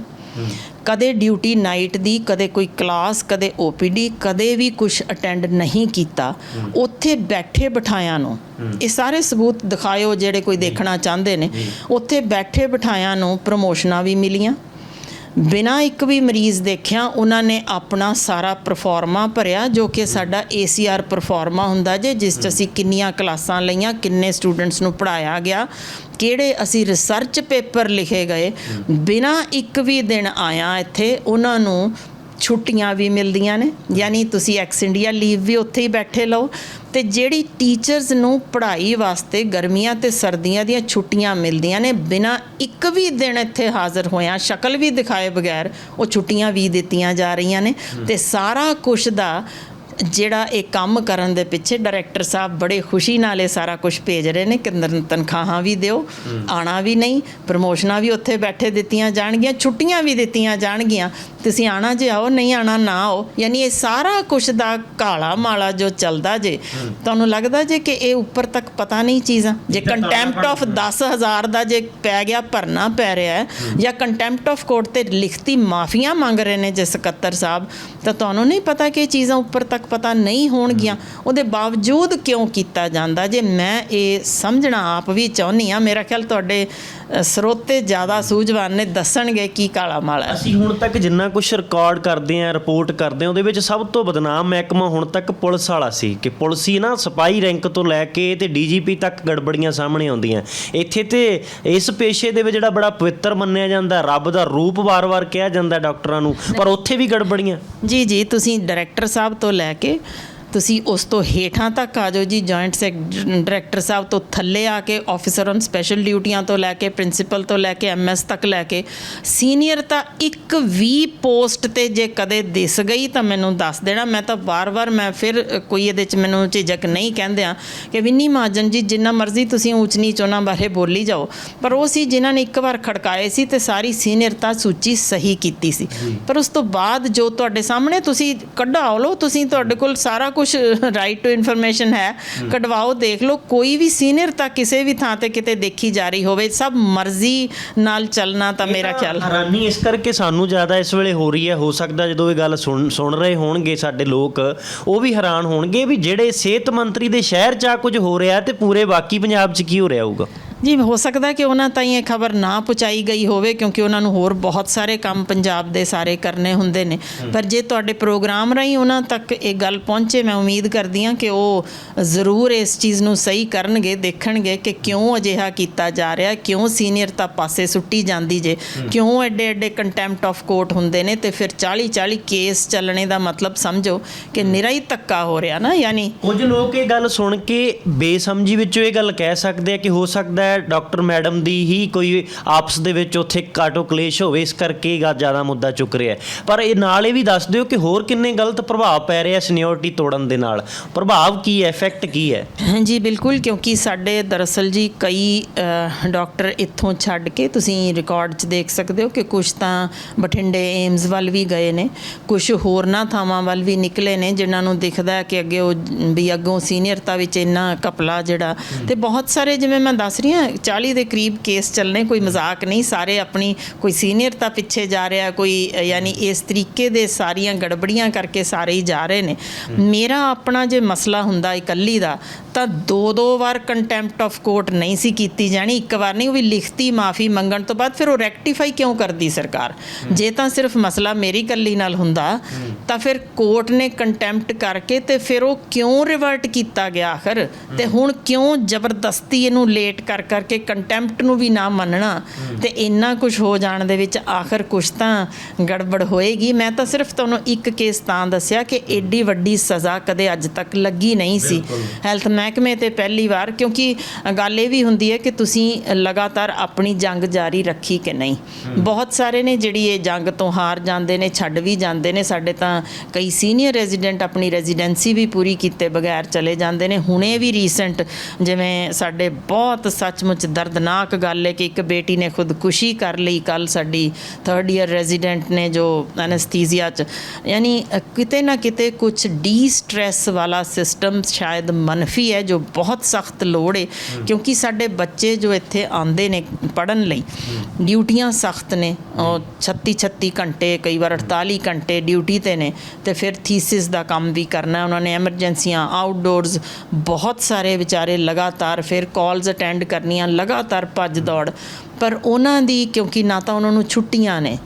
Speaker 2: ਕਦੇ ਡਿਊਟੀ ਨਾਈਟ ਦੀ ਕਦੇ ਕੋਈ ਕਲਾਸ ਕਦੇ ਓਪੀਡੀ ਕਦੇ ਵੀ ਕੁਝ ਅਟੈਂਡ ਨਹੀਂ ਕੀਤਾ। ਉੱਥੇ ਬੈਠੇ ਬਿਠਾਇਆਂ ਨੂੰ ਇਹ ਸਾਰੇ ਸਬੂਤ ਦਿਖਾਇਓ ਜਿਹੜੇ ਕੋਈ ਦੇਖਣਾ ਚਾਹੁੰਦੇ ਨੇ। ਉੱਥੇ ਬੈਠੇ ਬਿਠਾਇਆਂ ਨੂੰ ਪ੍ਰਮੋਸ਼ਨਾਂ ਵੀ ਮਿਲੀਆਂ। ਬਿਨਾਂ ਇੱਕ ਵੀ ਮਰੀਜ਼ ਦੇਖਿਆ, ਉਹਨਾਂ ਨੇ ਆਪਣਾ ਸਾਰਾ ਪਰਫਾਰਮਾ ਭਰਿਆ, ਜੋ ਕਿ ਸਾਡਾ ACR ਪਰਫਾਰਮਾ ਹੁੰਦਾ ਜੇ, ਜਿਸ 'ਚ ਅਸੀਂ ਕਿੰਨੀਆਂ ਕਲਾਸਾਂ ਲਈਆਂ, ਕਿੰਨੇ ਸਟੂਡੈਂਟਸ ਨੂੰ ਪੜਾਇਆ ਗਿਆ, ਕਿਹੜੇ ਅਸੀਂ ਰਿਸਰਚ ਪੇਪਰ ਲਿਖੇ ਗਏ। ਬਿਨਾਂ ਇੱਕ ਵੀ ਦਿਨ ਆਇਆ ਇੱਥੇ, ਉਹਨਾਂ ਨੂੰ ਛੁੱਟੀਆਂ ਵੀ ਮਿਲਦੀਆਂ ਨੇ। ਯਾਨੀ ਤੁਸੀਂ ਐਕਸ ਇੰਡੀਆ ਲੀਵ ਵੀ ਉੱਥੇ ਹੀ ਬੈਠੇ ਲਓ। ਤੇ ਜਿਹੜੀ ਟੀਚਰਸ ਨੂੰ ਪੜ੍ਹਾਈ ਵਾਸਤੇ ਗਰਮੀਆਂ ਤੇ ਸਰਦੀਆਂ ਦੀਆਂ ਛੁੱਟੀਆਂ ਮਿਲਦੀਆਂ ਨੇ, ਬਿਨਾਂ ਇੱਕ ਵੀ ਦਿਨ ਇੱਥੇ ਹਾਜ਼ਰ ਹੋਇਆ, ਸ਼ਕਲ ਵੀ ਦਿਖਾਏ ਬਗੈਰ ਉਹ ਛੁੱਟੀਆਂ ਵੀ ਦਿੱਤੀਆਂ ਜਾ ਰਹੀਆਂ ਨੇ ਤੇ ਸਾਰਾ ਕੁਝ ਦਾ ਜਿਹੜਾ ਇਹ ਕੰਮ ਕਰਨ ਦੇ ਪਿੱਛੇ ਡਾਇਰੈਕਟਰ ਸਾਹਿਬ ਬੜੇ ਖੁਸ਼ੀ ਨਾਲ ਇਹ ਸਾਰਾ ਕੁਝ ਭੇਜ ਰਹੇ ਨੇ। ਕਿ ਤਨ- ਤਨਖਾਹਾਂ ਵੀ ਦਿਓ ਆਣਾ ਵੀ ਨਹੀਂ ਪ੍ਰਮੋਸ਼ਨਾਂ ਵੀ ਉੱਥੇ ਬੈਠੇ ਦਿੱਤੀਆਂ ਜਾਣਗੀਆਂ ਛੁੱਟੀਆਂ ਵੀ ਦਿੱਤੀਆਂ ਜਾਣਗੀਆਂ। ਤੁਸੀਂ ਆਣਾ ਜੇ ਆਓ ਨਹੀਂ ਆਣਾ ਨਾ ਆਓ। ਯਾਨੀ ਇਹ ਸਾਰਾ ਕੁਝ ਦਾ ਕਾਲਾ ਮਾਲਾ ਜੋ ਚੱਲਦਾ ਜੇ ਤੁਹਾਨੂੰ ਲੱਗਦਾ ਜੇ ਕਿ ਇਹ ਉੱਪਰ ਤੱਕ ਪਤਾ ਨਹੀਂ ਚੀਜ਼ਾਂ? ਜੇ ਕੰਟੈਂਪਟ ਆਫ 10000 ਦਾ ਜੇ ਪੈ ਗਿਆ ਭਰਨਾ ਪੈ ਰਿਹਾ ਹੈ ਜਾਂ ਕੰਟੈਂਪਟ ਆਫ ਕੋਰਟ ਤੇ ਲਿਖਤੀ ਮਾਫੀਆਂ ਮੰਗ ਰਹੇ ਨੇ ਜੇ ਸਕੱਤਰ ਸਾਹਿਬ ਤਾਂ ਤੁਹਾਨੂੰ ਨਹੀਂ ਪਤਾ ਕਿ ਇਹ ਚੀਜ਼ਾਂ ਉੱਪਰ ਤੱਕ ਪਤਾ ਨਹੀਂ ਹੋਣਗੀਆਂ ਉਹਦੇ ਬਾਵਜੂਦ ਕਿਉਂ ਕੀਤਾ ਜਾਂਦਾ? ਜੇ ਮੈਂ ਇਹ ਸਮਝਣਾ ਆਪ ਵੀ ਚਾਹੁੰਦੀ ਆ ਮੇਰਾ ਖਿਆਲ ਤੁਹਾਡੇ ਸਰੋਤੇ ਜ਼ਿਆਦਾ ਸੂਝਵਾਨ ਨੇ ਦੱਸਣਗੇ ਕੀ ਕਾਲਾ ਮਾਲਾ
Speaker 1: ਅਸੀਂ ਹੁਣ ਤੱਕ ਜਿੰਨਾ ਕੁਝ ਰਿਕਾਰਡ ਕਰਦੇ ਆਂ ਰਿਪੋਰਟ ਕਰਦੇ ਆਂ ਉਹਦੇ ਵਿੱਚ ਸਭ ਤੋਂ ਬਦਨਾਮ ਮਹਿਕਮਾ ਹੁਣ ਤੱਕ ਪੁਲਿਸ ਵਾਲਾ ਸੀ ਕਿ ਪੁਲਿਸ ਹੀ ਨਾ ਸਿਪਾਹੀ ਰੈਂਕ ਤੋਂ ਲੈ ਕੇ ਤੇ ਡੀਜੀਪੀ ਤੱਕ ਗੜਬੜੀਆਂ ਸਾਹਮਣੇ ਆਉਂਦੀਆਂ। ਇੱਥੇ ਤੇ ਇਸ ਪੇਸ਼ੇ ਦੇ ਵਿੱਚ ਜਿਹੜਾ ਬੜਾ ਪਵਿੱਤਰ ਮੰਨਿਆ ਜਾਂਦਾ ਰੱਬ ਦਾ ਰੂਪ ਵਾਰ-ਵਾਰ ਕਿਹਾ ਜਾਂਦਾ ਡਾਕਟਰਾਂ ਨੂੰ ਪਰ ਉੱਥੇ ਵੀ ਗੜਬੜੀਆਂ।
Speaker 2: ਜੀ ਜੀ ਤੁਸੀਂ ਡਾਇਰੈਕਟਰ ਸਾਹਿਬ ਤੋਂ ਲੈ ਕੇ ਤੁਸੀਂ ਉਸ ਤੋਂ ਹੇਠਾਂ ਤੱਕ ਆ ਜਾਓ ਜੀ ਜੁਆਇੰਟ ਸੈਕ ਡਾਇਰੈਕਟਰ ਸਾਹਿਬ ਤੋਂ ਥੱਲੇ ਆ ਕੇ ਆਫੀਸਰ ਔਨ ਸਪੈਸ਼ਲ ਡਿਊਟੀਆਂ ਤੋਂ ਲੈ ਕੇ ਪ੍ਰਿੰਸੀਪਲ ਤੋਂ ਲੈ ਕੇ ਐਮਐਸ ਤੱਕ ਲੈ ਕੇ ਸੀਨੀਅਰ ਤਾਂ ਇੱਕ ਵੀ ਪੋਸਟ ਤੇ ਜੇ ਕਦੇ ਦਿਸ ਗਈ ਤਾਂ ਮੈਨੂੰ ਦੱਸ ਦੇਣਾ। ਮੈਂ ਤਾਂ ਵਾਰ-ਵਾਰ ਮੈਂ ਫਿਰ ਕੋਈ ਇਹਦੇ ਚ ਮੈਨੂੰ ਝਿਜਕ ਨਹੀਂ ਕਹਿੰਦੇ ਆ ਕਿ ਵਿੰਨੀ ਮਾਜਨ ਜੀ ਜਿੰਨਾ ਮਰਜ਼ੀ ਤੁਸੀਂ ਉੱਚ ਨੀਚ ਉਹਨਾਂ ਬਾਰੇ ਬੋਲੀ ਜਾਓ। ਪਰ ਉਹ ਸੀ ਜਿਨ੍ਹਾਂ ਨੇ ਇੱਕ ਵਾਰ ਖੜਕਾਏ ਸੀ ਤੇ ਸਾਰੀ ਸੀਨੀਅਰਤਾ ਸੂਚੀ ਸਹੀ ਕੀਤੀ ਸੀ। ਪਰ ਉਸ ਤੋਂ ਬਾਅਦ ਜੋ ਤੁਹਾਡੇ ਸਾਹਮਣੇ ਤੁਸੀਂ ਕਢਾਓ ਲਓ ਤੁਸੀਂ ਤੁਹਾਡੇ ਕੋਲ ਸਾਰਾ ਕੁਝ ਰਾਈਟ ਟੂ ਇਨਫੋਰਮੇਸ਼ਨ ਹੈ ਕਢਵਾਓ ਦੇਖ ਲਓ ਕੋਈ ਵੀ ਸੀਨੀਅਰਤਾ ਕਿਸੇ ਵੀ ਥਾਂ ਤੇ ਕਿਤੇ ਦੇਖੀ ਜਾ ਰਹੀ ਹੋਵੇ ਸਭ ਮਰਜ਼ੀ ਨਾਲ ਚੱਲਣਾ ਤਾਂ ਮੇਰਾ ਖਿਆਲ
Speaker 1: ਹੈਰਾਨੀ ਇਸ ਕਰਕੇ ਸਾਨੂੰ ਜ਼ਿਆਦਾ ਇਸ ਵੇਲੇ ਹੋ ਰਹੀ ਹੈ ਹੋ ਸਕਦਾ ਜਦੋਂ ਇਹ ਗੱਲ ਸੁਣ ਸੁਣ ਰਹੇ ਹੋਣਗੇ ਸਾਡੇ ਲੋਕ ਉਹ ਵੀ ਹੈਰਾਨ ਹੋਣਗੇ ਵੀ ਜਿਹੜੇ ਸਿਹਤ ਮੰਤਰੀ ਦੇ ਸ਼ਹਿਰ 'ਚ ਆ ਕੁਝ ਹੋ ਰਿਹਾ ਤੇ ਪੂਰੇ ਬਾਕੀ ਪੰਜਾਬ 'ਚ ਕੀ ਹੋ ਰਿਹਾ ਹੋਊਗਾ।
Speaker 2: ਜੀ ਹੋ ਸਕਦਾ ਕਿ ਉਹਨਾਂ ਤਾਈਂ ਇਹ ਖਬਰ ਨਾ ਪਹੁੰਚਾਈ ਗਈ ਹੋਵੇ ਕਿਉਂਕਿ ਉਹਨਾਂ ਨੂੰ ਹੋਰ ਬਹੁਤ ਸਾਰੇ ਕੰਮ ਪੰਜਾਬ ਦੇ ਸਾਰੇ ਕਰਨੇ ਹੁੰਦੇ ਨੇ। ਪਰ ਜੇ ਤੁਹਾਡੇ ਪ੍ਰੋਗਰਾਮ ਰਾਹੀਂ ਉਹਨਾਂ ਤੱਕ ਇਹ ਗੱਲ ਪਹੁੰਚੇ ਮੈਂ ਉਮੀਦ ਕਰਦੀ ਹਾਂ ਕਿ ਉਹ ਜ਼ਰੂਰ ਇਸ ਚੀਜ਼ ਨੂੰ ਸਹੀ ਕਰਨਗੇ ਦੇਖਣਗੇ ਕਿ ਕਿਉਂ ਅਜਿਹਾ ਕੀਤਾ ਜਾ ਰਿਹਾ ਕਿਉਂ ਸੀਨੀਅਰਤਾ ਪਾਸੇ ਸੁੱਟੀ ਜਾਂਦੀ ਜੇ ਕਿਉਂ ਐਡੇ ਐਡੇ ਕੰਟੈਂਪਟ ਆਫ ਕੋਰਟ ਹੁੰਦੇ ਨੇ ਤੇ ਫਿਰ 40 40 ਕੇਸ ਚੱਲਣੇ ਦਾ ਮਤਲਬ ਸਮਝੋ ਕਿ ਨਿਰਾ ਹੀ ਧੱਕਾ ਹੋ ਰਿਹਾ ਨਾ ਯਾਨੀ
Speaker 1: ਕੁਝ ਲੋਕ ਇਹ ਗੱਲ ਸੁਣ ਕੇ ਬੇਸਮਝੀ ਵਿੱਚੋਂ ਇਹ ਗੱਲ ਕਹਿ ਸਕਦੇ ਆ ਕਿ ਹੋ ਸਕਦਾ ਹੈ ਡਾਕਟਰ ਮੈਡਮ ਦੀ ਹੀ ਕੋਈ ਆਪਸ ਦੇ ਵਿੱਚ ਉੱਥੇ ਕਾਟੋ ਕਲੇਸ਼ ਹੋਵੇ ਇਸ ਕਰਕੇ ਇਹ ਜ਼ਿਆਦਾ ਮੁੱਦਾ ਚੁੱਕ ਰਿਹਾ। ਪਰ ਇਹ ਨਾਲ ਇਹ ਵੀ ਦੱਸ ਦਿਓ ਕਿ ਹੋਰ ਕਿੰਨੇ ਗਲਤ ਪ੍ਰਭਾਵ ਪੈ ਰਿਹਾ ਸੀਨੀਅਰਟੀ ਤੋੜਨ ਦੇ ਨਾਲ। ਪ੍ਰਭਾਵ ਕੀ ਹੈ ਇਫੈਕਟ ਕੀ ਹੈ?
Speaker 2: ਹਾਂਜੀ ਬਿਲਕੁਲ ਕਿਉਂਕਿ ਸਾਡੇ ਦਰਅਸਲ ਜੀ ਕਈ ਡਾਕਟਰ ਇੱਥੋਂ ਛੱਡ ਕੇ ਤੁਸੀਂ ਰਿਕਾਰਡ 'ਚ ਦੇਖ ਸਕਦੇ ਹੋ ਕਿ ਕੁਝ ਤਾਂ ਬਠਿੰਡੇ ਏਮਜ਼ ਵੱਲ ਵੀ ਗਏ ਨੇ ਕੁਝ ਹੋਰਨਾਂ ਥਾਵਾਂ ਵੱਲ ਵੀ ਨਿਕਲੇ ਨੇ ਜਿਨ੍ਹਾਂ ਨੂੰ ਦਿਖਦਾ ਹੈ ਕਿ ਅੱਗੇ ਉਹ ਵੀ ਅੱਗੋਂ ਸੀਨੀਅਰਤਾ ਵਿੱਚ ਇੰਨਾ ਕਪਲਾ ਜਿਹੜਾ ਤੇ ਬਹੁਤ ਸਾਰੇ ਜਿਵੇਂ ਮੈਂ ਦੱਸ ਰਹੀ ਹਾਂ 40 ਦੇ ਕਰੀਬ ਕੇਸ ਚੱਲਨੇ ਕੋਈ ਮਜ਼ਾਕ ਨਹੀਂ ਸਾਰੇ ਆਪਣੀ ਕੋਈ ਸੀਨੀਅਰਤਾ ਪਿੱਛੇ ਜਾ ਰਿਹਾ ਕੋਈ ਯਾਨੀ ਇਸ ਤਰੀਕੇ ਦੇ ਸਾਰੀਆਂ ਗੜਬੜੀਆਂ ਕਰਕੇ ਸਾਰੇ ਹੀ ਜਾ ਰਹੇ ਨੇ। ਮੇਰਾ ਆਪਣਾ ਜੇ ਮਸਲਾ ਹੁੰਦਾ ਇਕੱਲੀ ਦਾ ਤਾਂ ਦੋ ਦੋ ਵਾਰ ਕੰਟੈਂਪਟ ਆਫ ਕੋਰਟ ਨਹੀਂ ਸੀ ਕੀਤੀ ਜਾਣੀ ਇੱਕ ਵਾਰ ਨਹੀਂ ਉਹ ਵੀ ਲਿਖਤੀ ਮਾਫੀ ਮੰਗਣ ਤੋਂ ਬਾਅਦ ਫਿਰ ਉਹ ਰੈਕਟੀਫਾਈ ਕਿਉਂ ਕਰਦੀ ਸਰਕਾਰ? ਜੇ ਤਾਂ ਸਿਰਫ ਮਸਲਾ ਮੇਰੀ ਇਕੱਲੀ ਨਾਲ ਹੁੰਦਾ ਤਾਂ ਫਿਰ ਕੋਰਟ ਨੇ ਕੰਟੈਂਪਟ ਕਰਕੇ ਤੇ ਫਿਰ ਉਹ ਕਿਉਂ ਰਿਵਰਟ ਕੀਤਾ ਗਿਆ ਆਖਰ? ਤੇ ਹੁਣ ਕਿਉਂ ਜ਼ਬਰਦਸਤੀ ਇਹਨੂੰ ਲੇਟ ਕਰ ਕਰਕੇ ਕੰਟੈਂਪਟ ਨੂੰ ਵੀ ਨਾ ਮੰਨਣਾ ਤੇ ਇੰਨਾ ਕੁਝ ਹੋ ਜਾਣ ਦੇ ਵਿੱਚ ਆਖਰ ਕੁਝ ਤਾਂ ਗੜਬੜ ਹੋਏਗੀ। ਮੈਂ ਤਾਂ ਸਿਰਫ ਤੁਹਾਨੂੰ ਇੱਕ ਕੇਸ ਤਾਂ ਦੱਸਿਆ ਕਿ ਏਡੀ ਵੱਡੀ ਸਜ਼ਾ ਕਦੇ ਅੱਜ ਤੱਕ ਲੱਗੀ ਨਹੀਂ ਸੀ। ਹੈਲਥ ਮਹਿਕਮੇ ਤੇ ਪਹਿਲੀ ਵਾਰ ਕਿਉਂਕਿ ਗੱਲ ਇਹ ਵੀ ਹੁੰਦੀ ਹੈ ਕਿ ਤੁਸੀਂ ਲਗਾਤਾਰ ਆਪਣੀ ਜੰਗ ਜਾਰੀ ਰੱਖੀ ਕਿ ਨਹੀਂ। ਬਹੁਤ ਸਾਰੇ ਨੇ ਜਿਹੜੀ ਇਹ ਜੰਗ ਤੋਂ ਹਾਰ ਜਾਂਦੇ ਨੇ ਛੱਡ ਵੀ ਜਾਂਦੇ ਨੇ ਸਾਡੇ ਤਾਂ ਕਈ ਸੀਨੀਅਰ ਰੈਜ਼ੀਡੈਂਟ ਆਪਣੀ ਰੈਜ਼ੀਡੈਂਸੀ ਵੀ ਪੂਰੀ ਕੀਤੇ ਬਗੈਰ ਚਲੇ ਜਾਂਦੇ ਨੇ। ਹੁਣੇ ਵੀ ਰੀਸੈਂਟ ਜਿਵੇਂ ਸਾਡੇ ਬਹੁਤ ਸੱਚਮੁੱਚ ਦਰਦਨਾਕ ਗੱਲ ਹੈ ਕਿ ਇੱਕ ਬੇਟੀ ਨੇ ਖੁਦਕੁਸ਼ੀ ਕਰ ਲਈ ਕੱਲ ਸਾਡੀ ਥਰਡ ਇਅਰ ਰੈਜ਼ੀਡੈਂਟ ਨੇ ਜੋ ਐਨਸਥੀਸੀਆ ਚ। ਯਾਨੀ ਕਿਤੇ ਨਾ ਕਿਤੇ ਕੁਝ ਡੀ ਸਟ੍ਰੈਸ ਵਾਲਾ ਸਿਸਟਮ ਸ਼ਾਇਦ ਮਨਫੀ ਹੈ ਜੋ ਬਹੁਤ ਸਖਤ ਲੋੜ ਹੈ ਕਿਉਂਕਿ ਸਾਡੇ ਬੱਚੇ ਜੋ ਇੱਥੇ ਆਉਂਦੇ ਨੇ ਪੜਨ ਲਈ ਡਿਊਟੀਆਂ ਸਖਤ ਨੇ। ਉਹ 36 36 ਘੰਟੇ ਕਈ ਵਾਰ 48 ਘੰਟੇ ਡਿਊਟੀ ਤੇ ਨੇ ਤੇ ਫਿਰ ਥੀਸਿਸ ਦਾ ਕੰਮ ਵੀ ਕਰਨਾ। ਉਹਨਾਂ ਨੇ ਐਮਰਜੈਂਸੀਆਂ ਆਊਟਡੋਰਸ ਬਹੁਤ ਸਾਰੇ ਵਿਚਾਰੇ ਲਗਾਤਾਰ ਫਿਰ ਕਾਲਸ ਅਟੈਂਡ ਕਰਨੀਆਂ ਲਗਾਤਾਰ ਭੱਜ ਦੌੜ। ਪਰ ਉਹਨਾਂ ਦੀ ਕਿਉਂਕਿ ਨਾ ਤਾਂ ਉਹਨਾਂ ਨੂੰ ਛੁੱਟੀਆਂ ਨੇ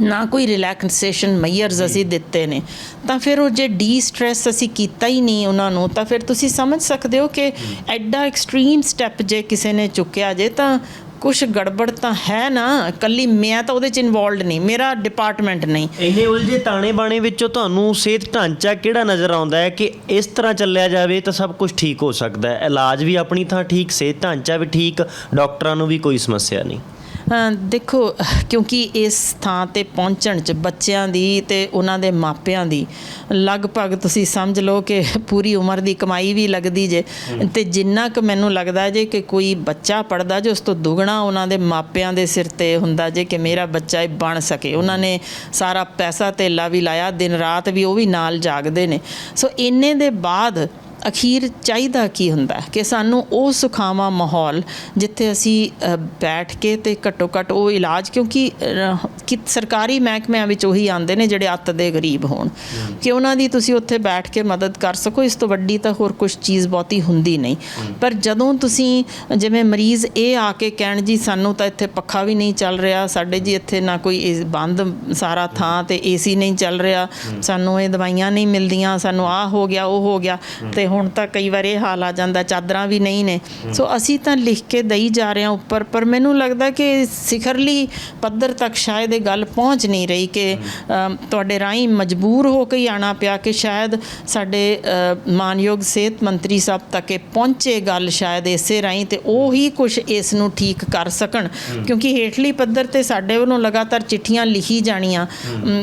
Speaker 2: ਨਾ ਕੋਈ ਰਿਲੈਕਸੇਸ਼ਨ ਮਈਅਰਸ ਅਸੀਂ ਦਿੱਤੇ ਨੇ ਤਾਂ ਫਿਰ ਉਹ ਜੇ ਡੀ ਸਟ੍ਰੈਸ ਅਸੀਂ ਕੀਤਾ ਹੀ ਨਹੀਂ ਉਹਨਾਂ ਨੂੰ ਤਾਂ ਫਿਰ ਤੁਸੀਂ ਸਮਝ ਸਕਦੇ ਹੋ ਕਿ ਐਡਾ ਐਕਸਟ੍ਰੀਮ ਸਟੈਪ ਜੇ ਕਿਸੇ ਨੇ ਚੁੱਕਿਆ ਜੇ ਤਾਂ ਕੁਝ ਗੜਬੜ ਤਾਂ ਹੈ ਨਾ, ਕੱਲੀ ਮੈਂ ਤਾਂ ਉਹਦੇ ਚ ਇਨਵੋਲਡ ਨਹੀਂ, ਮੇਰਾ ਡਿਪਾਰਟਮੈਂਟ ਨਹੀਂ।
Speaker 1: ਇੰਨੇ ਉਲਝੇ ਤਾਣੇ ਬਾਣੇ ਵਿੱਚੋਂ ਤੁਹਾਨੂੰ ਸਿਹਤ ਢਾਂਚਾ ਕਿਹੜਾ ਨਜ਼ਰ ਆਉਂਦਾ ਹੈ ਕਿ ਇਸ ਤਰ੍ਹਾਂ ਚੱਲਿਆ ਜਾਵੇ ਤਾਂ ਸਭ ਕੁਝ ਠੀਕ ਹੋ ਸਕਦਾ ਹੈ? ਇਲਾਜ ਵੀ ਆਪਣੀ ਥਾਂ ਠੀਕ, ਸਿਹਤ ਢਾਂਚਾ ਵੀ ਠੀਕ, ਡਾਕਟਰਾਂ ਨੂੰ ਵੀ ਕੋਈ ਸਮੱਸਿਆ ਨਹੀਂ।
Speaker 2: ਦੇਖੋ ਕਿਉਂਕਿ ਇਸ ਥਾਂ ਤੇ ਪਹੁੰਚਣ ਚ ਬੱਚਿਆਂ ਦੀ ਤੇ ਉਹਨਾਂ ਦੇ ਮਾਪਿਆਂ ਦੀ ਲਗਭਗ ਤੁਸੀਂ ਸਮਝ ਲਓ ਕਿ ਪੂਰੀ ਉਮਰ ਦੀ ਕਮਾਈ ਵੀ ਲੱਗਦੀ ਜੇ। ਤੇ ਜਿੰਨਾ ਕੁ ਮੈਨੂੰ ਲੱਗਦਾ ਜੇ ਕਿ ਕੋਈ ਬੱਚਾ ਪੜਦਾ ਜੇ ਉਸ ਤੋਂ ਦੁੱਗਣਾ ਉਹਨਾਂ ਦੇ ਮਾਪਿਆਂ ਦੇ ਸਿਰ ਤੇ ਹੁੰਦਾ ਜੇ ਕਿ ਮੇਰਾ ਬੱਚਾ ਇਹ ਬਣ ਸਕੇ। ਉਹਨਾਂ ਨੇ ਸਾਰਾ ਪੈਸਾ ਧੇਲਾ ਵੀ ਲਾਇਆ ਦਿਨ ਰਾਤ ਵੀ ਉਹ ਵੀ ਨਾਲ ਜਾਗਦੇ ਨੇ। ਸੋ ਇੰਨੇ ਦੇ ਬਾਅਦ ਅਖੀਰ ਚਾਹੀਦਾ ਕੀ ਹੁੰਦਾ ਕਿ ਸਾਨੂੰ ਉਹ ਸੁਖਾਵਾਂ ਮਾਹੌਲ ਜਿੱਥੇ ਅਸੀਂ ਬੈਠ ਕੇ ਤੇ ਘੱਟੋ ਘੱਟ ਉਹ ਇਲਾਜ ਕਿਉਂਕਿ ਕਿ ਸਰਕਾਰੀ ਮਹਿਕਮਿਆਂ ਵਿੱਚ ਉਹੀ ਆਉਂਦੇ ਨੇ ਜਿਹੜੇ ਅੱਤ ਦੇ ਗਰੀਬ ਹੋਣ। ਕਿ ਉਹਨਾਂ ਦੀ ਤੁਸੀਂ ਉੱਥੇ ਬੈਠ ਕੇ ਮਦਦ ਕਰ ਸਕੋ ਇਸ ਤੋਂ ਵੱਡੀ ਤਾਂ ਹੋਰ ਕੁਝ ਚੀਜ਼ ਬਹੁਤੀ ਹੁੰਦੀ ਨਹੀਂ। ਪਰ ਜਦੋਂ ਤੁਸੀਂ ਜਿਵੇਂ ਮਰੀਜ਼ ਇਹ ਆ ਕੇ ਕਹਿਣ ਜੀ ਸਾਨੂੰ ਤਾਂ ਇੱਥੇ ਪੱਖਾ ਵੀ ਨਹੀਂ ਚੱਲ ਰਿਹਾ ਸਾਡੇ ਜੀ ਇੱਥੇ ਨਾ ਕੋਈ ਬੰਦ ਸਾਰਾ ਥਾਂ ਤੇ ਏਸੀ ਨਹੀਂ ਚੱਲ ਰਿਹਾ ਸਾਨੂੰ ਇਹ ਦਵਾਈਆਂ ਨਹੀਂ ਮਿਲਦੀਆਂ ਸਾਨੂੰ ਆਹ ਹੋ ਗਿਆ ਉਹ ਹੋ ਗਿਆ ਤੇ ਹੁਣ ਤਾਂ ਕਈ ਵਾਰ ਇਹ ਹਾਲ ਆ ਜਾਂਦਾ ਚਾਦਰਾਂ ਵੀ ਨਹੀਂ ਨੇ। ਸੋ ਅਸੀਂ ਤਾਂ ਲਿਖ ਕੇ ਦਈ ਜਾ ਰਹੇ ਹਾਂ ਉੱਪਰ ਪਰ ਮੈਨੂੰ ਲੱਗਦਾ ਕਿ ਸਿਖਰਲੀ ਪੱਧਰ ਤੱਕ ਸ਼ਾਇਦ ਇਹ ਗੱਲ ਪਹੁੰਚ ਨਹੀਂ ਰਹੀ ਕਿ ਤੁਹਾਡੇ ਰਾਹੀਂ ਮਜਬੂਰ ਹੋ ਕੇ ਆਣਾ ਪਿਆ ਕਿ ਸ਼ਾਇਦ ਸਾਡੇ ਮਾਨਯੋਗ ਸਿਹਤ ਮੰਤਰੀ ਸਾਹਿਬ ਤੱਕ ਇਹ ਪਹੁੰਚੇ ਗੱਲ ਸ਼ਾਇਦ ਇਸੇ ਰਾਹੀਂ ਤੇ ਉਹ ਹੀ ਕੁਝ ਇਸ ਨੂੰ ਠੀਕ ਕਰ ਸਕਣ। ਕਿਉਂਕਿ ਹੇਠਲੀ ਪੱਧਰ ਤੇ ਸਾਡੇ ਵੱਲੋਂ ਲਗਾਤਾਰ ਚਿੱਠੀਆਂ ਲਿਖੀ ਜਾਣੀਆਂ।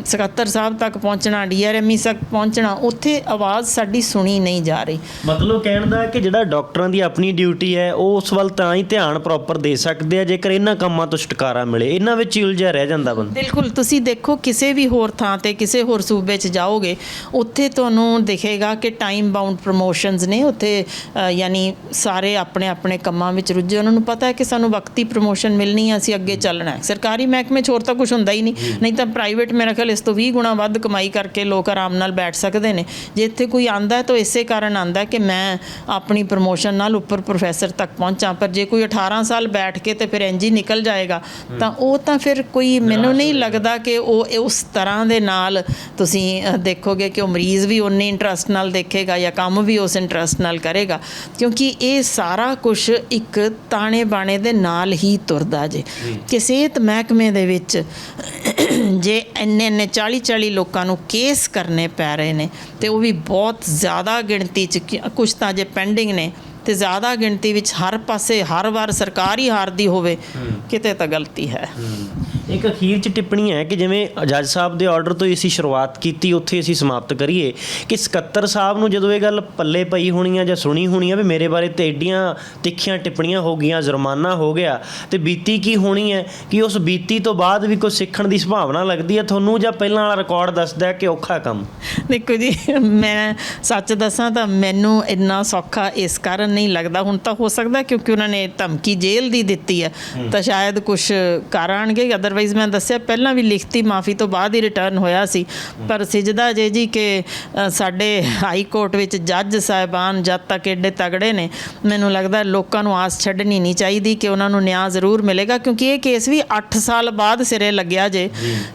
Speaker 2: ਸਕੱਤਰ ਸਾਹਿਬ ਤੱਕ ਪਹੁੰਚਣਾ ਡੀਆਰਐਮਈ ਤੱਕ ਪਹੁੰਚਣਾ ਉੱਥੇ ਆਵਾਜ਼ ਸਾਡੀ ਸੁਣੀ ਨਹੀਂ ਜਾ ਰਹੀ।
Speaker 1: ਮਤਲਬ ਕਹਿਣ ਦਾ ਕਿ ਜਿਹੜਾ ਡਾਕਟਰਾਂ ਦੀ ਆਪਣੀ ਡਿਊਟੀ ਹੈ ਉਹ ਉਸ ਵੱਲ ਤਾਂ ਹੀ ਧਿਆਨ ਪ੍ਰੋਪਰ ਦੇ ਸਕਦੇ ਆ ਜੇਕਰ ਇਹਨਾਂ ਕੰਮਾਂ ਤੋਂ ਛੁਟਕਾਰਾ ਮਿਲੇ। ਇਹਨਾਂ ਵਿੱਚ ਹੀ ਉਲਝਿਆ ਰਹਿ ਜਾਂਦਾ ਬੰਦਾ।
Speaker 2: ਬਿਲਕੁਲ ਤੁਸੀਂ ਦੇਖੋ ਕਿਸੇ ਵੀ ਹੋਰ ਥਾਂ ਤੇ ਕਿਸੇ ਹੋਰ ਸੂਬੇ 'ਚ ਜਾਓਗੇ ਉੱਥੇ ਤੁਹਾਨੂੰ ਦਿਖੇਗਾ ਕਿ ਟਾਈਮ ਬਾਉਂਡ ਪ੍ਰੋਮੋਸ਼ਨਸ ਨੇ। ਉੱਥੇ ਅ, ਯਾਨੀ ਸਾਰੇ ਆਪਣੇ ਆਪਣੇ ਕੰਮਾਂ ਵਿੱਚ ਰੁੱਝੇ। ਉਹਨਾਂ ਨੂੰ ਪਤਾ ਹੈ ਕਿ ਸਾਨੂੰ ਵਕਤੀ ਪ੍ਰੋਮੋਸ਼ਨ ਮਿਲਣੀ ਹੈ ਅਸੀਂ ਅੱਗੇ ਚੱਲਣਾ ਹੈ। ਸਰਕਾਰੀ ਮਹਿਕਮੇ 'ਚ ਹੋਰ ਤਾਂ ਕੁਝ ਹੁੰਦਾ ਹੀ ਨਹੀਂ। ਨਹੀਂ ਤਾਂ ਪ੍ਰਾਈਵੇਟ ਮੇਰਾ ਖਿਆਲ ਇਸ ਤੋਂ 20 ਗੁਣਾ ਵੱਧ ਕਮਾਈ ਕਰਕੇ ਲੋਕ ਆਰਾਮ ਨਾਲ ਬੈਠ ਸਕਦੇ ਨੇ। ਜੇ ਇੱਥੇ ਕੋਈ ਆਂਦਾ ਹੈ ਤਾਂ ਇਸੇ ਕਾਰਨ ਆਂਦਾ ਹੈ ਕਿ ਮੈਂ ਆਪਣੀ ਪ੍ਰੋਮੋਸ਼ਨ ਨਾਲ ਉੱਪਰ ਪ੍ਰੋਫੈਸਰ ਤੱਕ ਪਹੁੰਚਾਂ ਪਰ ਜੇ ਕੋਈ 18 ਸਾਲ ਬੈਠ ਕੇ ਤੇ ਫਿਰ ਇੰਜ ਹੀ ਨਿਕਲ ਜਾਏਗਾ ਤਾਂ ਉਹ ਤਾਂ ਫਿਰ ਕੋਈ ਮੈਨੂੰ ਨਹੀਂ ਲੱਗਦਾ ਕਿ ਉਹ ਉਸ ਤਰ੍ਹਾਂ ਦੇ ਨਾਲ ਤੁਸੀਂ ਦੇਖੋਗੇ ਕਿ ਉਹ ਮਰੀਜ਼ ਵੀ ਉਨੇ ਇੰਟਰਸਟ ਨਾਲ ਦੇਖੇਗਾ ਜਾਂ ਕੰਮ ਵੀ ਉਸ ਇੰਟਰਸਟ ਨਾਲ ਕਰੇਗਾ ਕਿਉਂਕਿ ਇਹ ਸਾਰਾ ਕੁਝ ਇੱਕ ਤਾਣੇ ਬਾਣੇ ਦੇ ਨਾਲ ਹੀ ਤੁਰਦਾ ਜੇ। ਕਿ ਸਿਹਤ ਮਹਿਕਮੇ ਦੇ ਵਿੱਚ ਜੇ ਇੰਨੇ ਇੰਨੇ 40 40 ਲੋਕਾਂ ਨੂੰ ਕੇਸ ਕਰਨੇ ਪੈ ਰਹੇ ਨੇ ਤੇ ਉਹ ਵੀ ਬਹੁਤ ਜ਼ਿਆਦਾ ਗਿਣਤੀ ਚ ਕੁਝ ਤਾਂ ਜੇ ਪੈਂਡਿੰਗ ਨੇ ਤੇ ਜ਼ਿਆਦਾ ਗਿਣਤੀ ਵਿੱਚ ਹਰ ਪਾਸੇ ਹਰ ਵਾਰ ਸਰਕਾਰ ਹੀ ਹਾਰਦੀ ਹੋਵੇ ਕਿਤੇ ਤਾਂ ਗਲਤੀ ਹੈ।
Speaker 1: ਇੱਕ ਅਖੀਰ ਚ ਟਿੱਪਣੀ ਹੈ ਕਿ ਜਿਵੇਂ ਜੱਜ ਸਾਹਿਬ ਦੇ ਆਰਡਰ ਤੋਂ ਅਸੀਂ ਸ਼ੁਰੂਆਤ ਕੀਤੀ ਉੱਥੇ ਅਸੀਂ ਸਮਾਪਤ ਕਰੀਏ ਕਿ ਸਕੱਤਰ ਸਾਹਿਬ ਨੂੰ ਜਦੋਂ ਇਹ ਗੱਲ ਪੱਲੇ ਪਈ ਹੋਣੀ ਆ ਜਾਂ ਸੁਣੀ ਹੋਣੀ ਆ ਵੀ ਮੇਰੇ ਬਾਰੇ ਤੇ ਏਡੀਆਂ ਤਿੱਖੀਆਂ ਟਿੱਪਣੀਆਂ ਹੋ ਗਈਆਂ ਜੁਰਮਾਨਾ ਹੋ ਗਿਆ ਤੇ ਬੀਤੀ ਕੀ ਹੋਣੀ ਹੈ ਕਿ ਉਸ ਬੀਤੀ ਤੋਂ ਬਾਅਦ ਵੀ ਕੁਝ ਸਿੱਖਣ ਦੀ ਸੰਭਾਵਨਾ ਲੱਗਦੀ ਹੈ? ਤੁਹਾਨੂੰ ਜਾਂ ਪਹਿਲਾਂ ਵਾਲਾ ਰਿਕਾਰਡ ਦੱਸਦਾ ਕਿ ਔਖਾ ਕੰਮ?
Speaker 2: ਦੇਖੋ ਜੀ ਮੈਂ ਸੱਚ ਦੱਸਾਂ ਤਾਂ ਮੈਨੂੰ ਇੰਨਾ ਸੌਖਾ ਇਸ ਕਾਰਨ ਨਹੀਂ ਲੱਗਦਾ। ਹੁਣ ਤਾਂ ਹੋ ਸਕਦਾ ਕਿਉਂਕਿ ਉਹਨਾਂ ਨੇ ਧਮਕੀ ਜੇਲ੍ਹ ਦੀ ਦਿੱਤੀ ਹੈ। ਤਾਂ ਸ਼ਾਇਦ ਕੁਝ ਕਰਾਂਗੇ ਅਦਰਵਾਈਜ਼ ਮੈਂ ਦੱਸਿਆ ਪਹਿਲਾਂ ਵੀ ਲਿਖਤੀ ਮਾਫੀ ਤੋਂ ਬਾਅਦ ਹੀ ਰਿਟਰਨ ਹੋਇਆ ਸੀ। ਪਰ ਸਿਜਦਾ ਜੇ ਜੀ ਕਿ ਅ, ਸਾਡੇ ਹਾਈ ਕੋਰਟ ਵਿੱਚ ਜੱਜ ਸਾਹਿਬਾਨ ਜਦ ਤੱਕ ਏਡੇ ਤਗੜੇ ਨੇ ਮੈਨੂੰ ਲੱਗਦਾ ਲੋਕਾਂ ਨੂੰ ਆਸ ਛੱਡਣੀ ਨਹੀਂ ਚਾਹੀਦੀ ਕਿ ਉਹਨਾਂ ਨੂੰ ਨਿਆਂ ਜ਼ਰੂਰ ਮਿਲੇਗਾ ਕਿਉਂਕਿ ਇਹ ਕੇਸ ਵੀ 8 ਸਾਲ ਬਾਅਦ ਸਿਰੇ ਲੱਗਿਆ ਜੇ।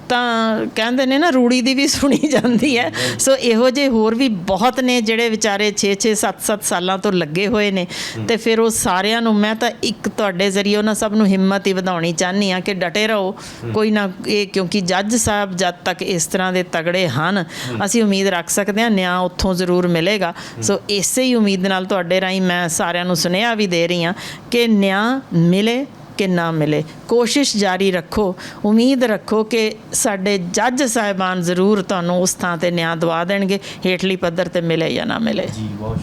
Speaker 2: ਤਾਂ ਕਹਿੰਦੇ ਨੇ ਨਾ ਰੂੜੀ ਦੀ ਵੀ ਸੁਣੀ ਜਾਂਦੀ ਹੈ। ਸੋ ਇਹੋ ਜਿਹੇ ਹੋਰ ਵੀ ਬਹੁਤ ਨੇ ਜਿਹੜੇ ਵਿਚਾਰੇ 6-6 7-7 ਸਾਲਾਂ ਤੋਂ ਲੱਗੇ ਹੋਏ ਨੇ। ਤੇ ਫਿਰ ਉਹ ਸਾਰਿਆਂ ਨੂੰ ਮੈਂ ਤਾਂ ਇੱਕ ਤੁਹਾਡੇ ਜ਼ਰੀਏ ਉਹਨਾਂ ਸਭ ਨੂੰ ਹਿੰਮਤ ਹੀ ਵਧਾਉਣੀ ਚਾਹਨੀ ਆ ਕਿ ਡਟੇ ਰਹੋ। ਕੋਈ ਨਾ, ਇਹ ਕਿਉਂਕਿ ਜੱਜ ਸਾਹਿਬ ਜਦ ਤੱਕ ਇਸ ਤਰ੍ਹਾਂ ਦੇ ਤਗੜੇ ਹਨ, ਅਸੀਂ ਉਮੀਦ ਰੱਖ ਸਕਦੇ ਹਾਂ ਨਿਆਂ ਉੱਥੋਂ ਜ਼ਰੂਰ ਮਿਲੇਗਾ। ਸੋ ਇਸੇ ਹੀ ਉਮੀਦ ਨਾਲ ਤੁਹਾਡੇ ਰਾਹੀਂ ਮੈਂ ਸਾਰਿਆਂ ਨੂੰ ਸੁਨੇਹਾ ਵੀ ਦੇ ਰਹੀ ਹਾਂ ਕਿ ਨਿਆਂ ਮਿਲੇ ਕਿ ਨਾ ਮਿਲੇ। ਕੋਸ਼ਿਸ਼ ਜਾਰੀ ਰੱਖੋ, ਉਮੀਦ ਰੱਖੋ ਕਿ ਸਾਡੇ ਜੱਜ ਸਾਹਿਬਾਨ ਜ਼ਰੂਰ ਤੁਹਾਨੂੰ ਉਸ ਥਾਂ ਤੇ ਨਿਆਂ ਦਵਾ ਦੇਣਗੇ, ਹੇਠਲੀ ਪੱਧਰ ਤੇ ਮਿਲੇ ਜਾਂ ਨਾ ਮਿਲੇ।
Speaker 1: ਜੀ, ਬਹੁਤ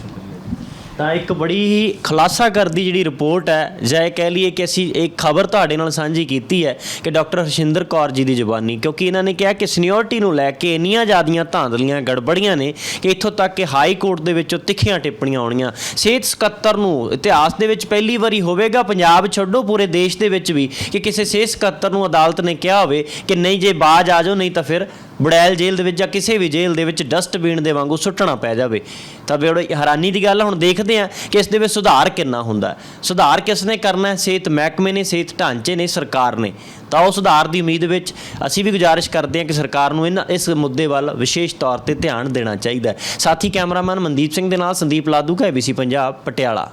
Speaker 1: ਤਾਂ ਇੱਕ ਬੜੀ ਹੀ ਖੁਲਾਸਾ ਕਰਦੀ ਜਿਹੜੀ ਰਿਪੋਰਟ ਹੈ ਜਾਂ ਇਹ ਕਹਿ ਲਈਏ ਕਿ ਅਸੀਂ ਇੱਕ ਖਬਰ ਤੁਹਾਡੇ ਨਾਲ ਸਾਂਝੀ ਕੀਤੀ ਹੈ ਕਿ ਡਾਕਟਰ ਹਰਸ਼ਿੰਦਰ ਕੌਰ ਜੀ ਦੀ ਜ਼ੁਬਾਨੀ, ਕਿਉਂਕਿ ਇਹਨਾਂ ਨੇ ਕਿਹਾ ਕਿ ਸੀਨੀਅਰਟੀ ਨੂੰ ਲੈ ਕੇ ਇੰਨੀਆਂ ਜ਼ਿਆਦੀਆਂ ਧਾਂਦਲੀਆਂ, ਗੜਬੜੀਆਂ ਨੇ ਕਿ ਇੱਥੋਂ ਤੱਕ ਕਿ ਹਾਈ ਕੋਰਟ ਦੇ ਵਿੱਚੋਂ ਤਿੱਖੀਆਂ ਟਿੱਪਣੀਆਂ ਆਉਣੀਆਂ। ਸਿਹਤ ਸਕੱਤਰ ਨੂੰ ਇਤਿਹਾਸ ਦੇ ਵਿੱਚ ਪਹਿਲੀ ਵਾਰੀ ਹੋਵੇਗਾ, ਪੰਜਾਬ ਛੱਡੋ ਪੂਰੇ ਦੇਸ਼ ਦੇ ਵਿੱਚ ਵੀ, ਕਿ ਕਿਸੇ ਸਿਹਤ ਸਕੱਤਰ ਨੂੰ ਅਦਾਲਤ ਨੇ ਕਿਹਾ ਹੋਵੇ ਕਿ ਨਹੀਂ, ਜੇ ਬਾਜ ਆ ਜਾਓ, ਨਹੀਂ ਤਾਂ ਫਿਰ ਬੜੈਲ ਜੇਲ੍ਹ ਦੇ ਵਿੱਚ ਜਾਂ ਕਿਸੇ ਵੀ ਜੇਲ੍ਹ ਦੇ ਵਿੱਚ ਡਸਟਬਿਨ ਦੇ ਵਾਂਗੂ ਸੁੱਟਣਾ ਪੈ ਜਾਵੇ, ਤਾਂ ਬੜੀ ਹੈਰਾਨੀ ਦੀ ਗੱਲ ਹੁਣ ਦੇਖਦੇ ਆ ਕਿ ਇਸ ਦੇ ਵਿੱਚ ਸੁਧਾਰ ਕਿੰਨਾ ਹੁੰਦਾ। ਸੁਧਾਰ ਕਿਸ ਨੇ ਕਰਨਾ ਹੈ? ਸਿਹਤ ਮਹਿਕਮੇ ਨੇ, ਸਿਹਤ ਢਾਂਚੇ ਨੇ, ਸਰਕਾਰ ਨੇ। ਤਾਂ ਉਹ ਸੁਧਾਰ ਦੀ ਉਮੀਦ ਵਿੱਚ ਅਸੀਂ ਵੀ ਗੁਜ਼ਾਰਿਸ਼ ਕਰਦੇ ਹਾਂ ਕਿ ਸਰਕਾਰ ਨੂੰ ਇਹਨਾਂ, ਇਸ ਮੁੱਦੇ ਵੱਲ ਵਿਸ਼ੇਸ਼ ਤੌਰ ਤੇ ਧਿਆਨ ਦੇਣਾ ਚਾਹੀਦਾ ਹੈ। ਸਾਥੀ ਕੈਮਰਾਮੈਨ ਮਨਦੀਪ ਸਿੰਘ ਦੇ ਨਾਲ ਸੰਦੀਪ ਲਾਦੂ ਕਾ ABC ਪੰਜਾਬ, ਪਟਿਆਲਾ।